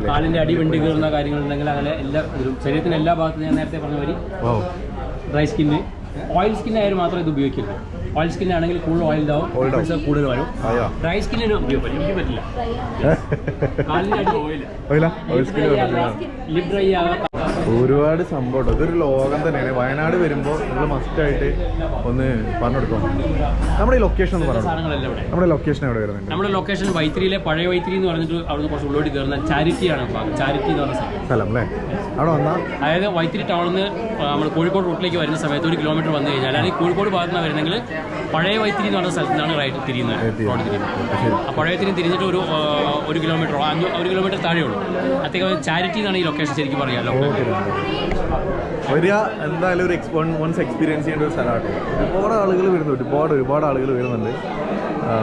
കാലിന്റെ അടി വെണ്ടി കീറുന്ന കാര്യങ്ങളുണ്ടെങ്കിൽ അങ്ങനെ എല്ലാ ശരീരത്തിന്റെ എല്ലാ ഭാഗത്തും ഞാൻ നേരത്തെ പറഞ്ഞ മാതിരി ഡ്രൈ സ്കിന്ന് ഓയിൽ സ്കിന്നായാലും മാത്രമേ ഇത് ഉപയോഗിക്കുള്ളൂ ഓയിൽ സ്കിൻ ആണെങ്കിൽ കൂടുതൽ ഓയിൽ ഇതാവും കൂടുതൽ വരും. ഡ്രൈ സ്കിന്നിന് ഉപയോഗിക്കും. എനിക്ക് പറ്റില്ല. കാലിന്റെ ഓയിൽ ലിപ് ഡ്രൈ ആകാം. ഒരുപാട് സംഭവം ഉണ്ട്. ഇതൊരു ലോകം തന്നെയാണ്. വയനാട് വരുമ്പോൾ നിങ്ങൾ മസ്റ്റായിട്ട് ഒന്ന് പറഞ്ഞു നമ്മുടെ ഈ ലൊക്കേഷൻ എന്ന് പറയുന്നത് നമ്മുടെ ലൊക്കേഷൻ എവിടെ വരുന്നുണ്ട്? നമ്മുടെ ലൊക്കേഷൻ വൈത്തിരിയിലെ പഴയ വൈത്തിരി എന്ന് പറഞ്ഞിട്ട് അവിടുന്ന് കുറച്ച് ഉള്ളോട്ട് കയറുന്ന ചാരിറ്റിയാണ് ചാരിറ്റി എന്ന് പറഞ്ഞ സ്ഥലം. അല്ലേ? അവിടെ വന്നാൽ അതായത് വൈത്തിരി ടൗണിൽ നിന്ന് നമ്മൾ കോഴിക്കോട് റൂട്ടിലേക്ക് വരുന്ന സമയത്ത് ഒരു കിലോമീറ്റർ വന്നു കഴിഞ്ഞാൽ അല്ലെങ്കിൽ കോഴിക്കോട് ഭാഗത്ത് നിന്ന് വരുന്നെങ്കിൽ പഴയ വൈത്തിരി എന്ന് പറഞ്ഞ സ്ഥലത്ത് നിന്നാണ് റൈറ്റ് തിരിയുന്നത്. റോഡ് തിരിയുന്നത്. ആ പഴയ വൈത്രി തിരിഞ്ഞിട്ട് ഒരു ഒരു കിലോമീറ്റർ അഞ്ഞൂ ഒരു കിലോമീറ്റർ താഴെയുള്ളൂ. അത്യാവശ്യം ചാരിറ്റി എന്നാണ് ഈ ലൊക്കേഷൻ ശരിക്കും പറയാമല്ലോ വരിക എന്തായാലും ഒരു എക്സ് വൺസ് എക്സ്പീരിയൻസ് ചെയ്യേണ്ട ഒരു സ്ഥലമാണ് ഒരുപാട് ആളുകൾ വരുന്നുണ്ട്. ഒരുപാട് ഒരുപാട് ആളുകൾ വരുന്നുണ്ട്.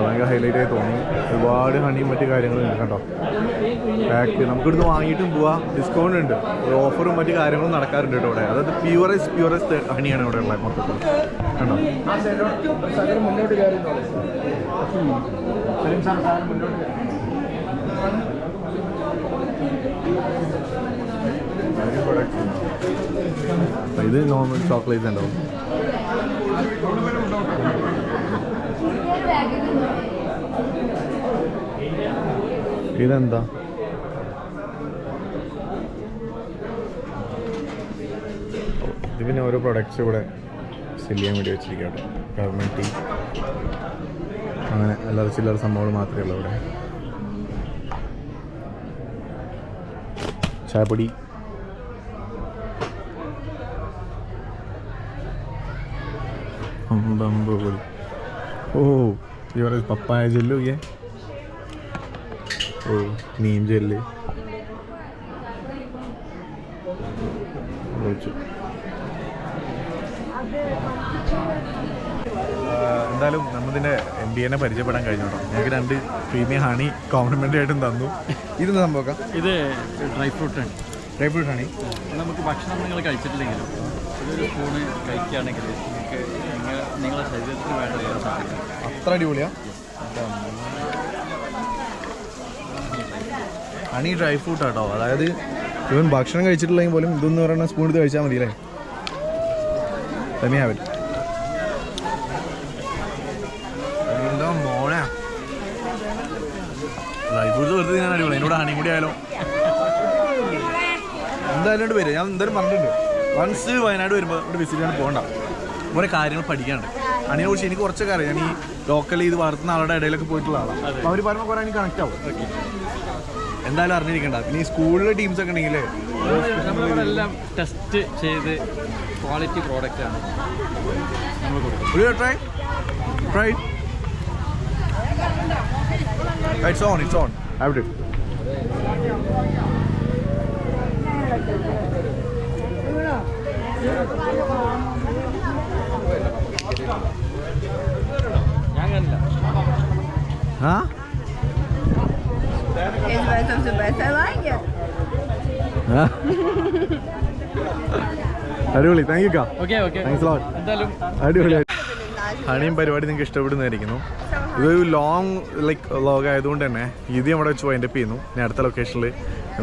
ഭയങ്കര ഹൈലൈറ്റ് ആയി തോന്നി. ഒരുപാട് ഹണിയും മറ്റു കാര്യങ്ങളും കേട്ടോ. പാക്ക് നമുക്കിവിടുന്ന് വാങ്ങിയിട്ടും പോവാം. ഡിസ്കൗണ്ട് ഉണ്ട്. ഓഫറും മറ്റു കാര്യങ്ങളും നടക്കാറുണ്ട് കേട്ടോ ഇവിടെ. അതായത് പ്യൂറസ്റ്റ് പ്യൂറസ്റ്റ് ഹണിയാണ് ഇവിടെ ഉള്ളത് മൊത്തത്തിൽ. കണ്ടോ? ഇത് നോർമൽ ചോക്ലേറ്റ് ഉണ്ടോ ഇതെന്താ? ഇത് പിന്നെ ഓരോ പ്രൊഡക്ട്സ് ഇവിടെ സെൽ ചെയ്യാൻ വേണ്ടി വെച്ചിരിക്കുകയാണ്. കേട്ടോ ഗവൺമെന്റ് ടീ അങ്ങനെ അല്ലാതെ ചില്ലറ സംഭവങ്ങൾ മാത്രമേ ഉള്ളൂ ഇവിടെ. ചായപ്പൊടി. ബംബോളി ഓ ഇവിടെ പപ്പായ ജെല്ലു ഒക്കെ ഓ നീം ജെല്ല്. എന്തായാലും നമ്മതിന്റെ എം ബി എനെ പരിചയപ്പെടാൻ കഴിഞ്ഞോട്ടോ ഞങ്ങൾക്ക് രണ്ട് പ്രീമിയം ഹണി കോംപ്ലിമെന്റ് ആയിട്ടും തന്നു. ഇത് സംഭവം? ഇത് ഡ്രൈ ഫ്രൂട്ട് ആണ്. ഡ്രൈ ഫ്രൂട്ട് ഹണി നമുക്ക് ഭക്ഷണം നിങ്ങൾ കഴിച്ചിട്ടില്ലെങ്കിലും ഇതൊരു ഫോണ് കഴിക്കുകയാണെങ്കിൽ നിങ്ങളുടെ ശരീരത്തിന് അത്ര അടിപൊളിയാ? ഹണി ഡ്രൈ ഫ്രൂട്ട് ആട്ടോ. അതായത് ഇവൻ ഭക്ഷണം കഴിച്ചിട്ടില്ലെങ്കിൽ പോലും ഇതൊന്ന് പറയുന്ന സ്പൂൺ എടുത്ത് കഴിച്ചാൽ മതി അല്ലേ തന്നെയാ മോനെ ഹണി എന്തായാലും പേര് ഞാൻ എന്തായാലും പറഞ്ഞിട്ടുണ്ട്. വൺസ് വയനാട് വരുമ്പോൾ ഇവിടെ വിസിറ്റ് ചെയ്യാൻ പോകണ്ട. കുറേ കാര്യങ്ങൾ പഠിക്കാനുണ്ട്. അണിയെ കുറിച്ച് എനിക്ക് കുറച്ചൊക്കെ അറിയാം. ഞാൻ ഈ ലോക്കലി ഇത് വളർത്തുന്ന ആളുടെ ഇടയിലൊക്കെ പോയിട്ടുള്ള ആളാണ് അപ്പോൾ അവർ പറയുമ്പോൾ കുറേ എനിക്ക് കണക്ട് ആവും. എന്തായാലും അറിഞ്ഞിരിക്കണ്ട. പിന്നെ ഈ സ്കൂളിലെ ടീംസ് ഒക്കെ ഉണ്ടെങ്കിൽ നമ്മളിവിടെ എല്ലാം ടെസ്റ്റ് ചെയ്ത് ക്വാളിറ്റി പ്രോഡക്റ്റ് ആണ് നമ്മൾ കൊടുക്കുന്നത്. Try try it's on it's on അവിടെ വിൽ ഞാൻ കണ്ടില്ല ആ? It's best of the best. I like it. അടിപൊളി താങ്ക് യു കാ ഓക്കെ ഓക്കെ താങ്ക്സ് ലോട്ട് എന്തായാലും അടിപൊളി. ഹണിയും പരിപാടി നിങ്ങൾക്ക് ഇഷ്ടപ്പെടുന്നതായിരിക്കുന്നു. ഇതൊരു ലോങ് ലൈക്ക് ലോഗ് ആയതുകൊണ്ട് തന്നെ ഇത് നമ്മുടെ വെച്ച് വൈൻഡപ്പ് ചെയ്യുന്നു. ഞാൻ അടുത്ത ലൊക്കേഷനിൽ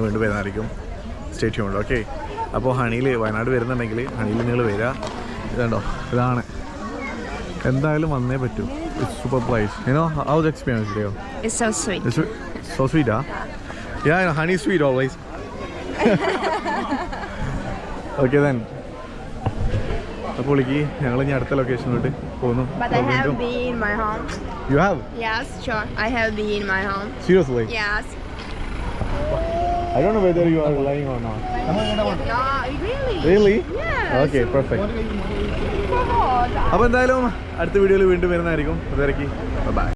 വീണ്ടും വരുന്നതായിരിക്കും. സ്റ്റേറ്റ് ഉണ്ട് ഓക്കെ അപ്പോൾ ഹണിയിൽ വയനാട് വരുന്നുണ്ടെങ്കിൽ ഹണിയിൽ നിങ്ങൾ വരിക ഇതുണ്ടോ? ഇതാണ്. എന്തായാലും വന്നേ പറ്റൂ. It's super place you know house experience ചെയ്യോ It's so sweet. It's swe- so sweet, huh? Yeah, I know, honey is sweet always. okay then. അപ്പോൾ വിളിക്ക് ഞങ്ങൾ ഇനി അടുത്ത ലൊക്കേഷനിലോട്ട് പോകുന്നു But I have bee in my home. You have Yes, sure. I have bee in my home. Seriously Yes. I don't know whether you are lying or not No, really? Really Yes. Okay perfect Oh, അപ്പോൾ എന്തായാലും അടുത്ത വീഡിയോയിൽ വീണ്ടും വരുന്നതായിരിക്കും. അതുവരേക്ക്. By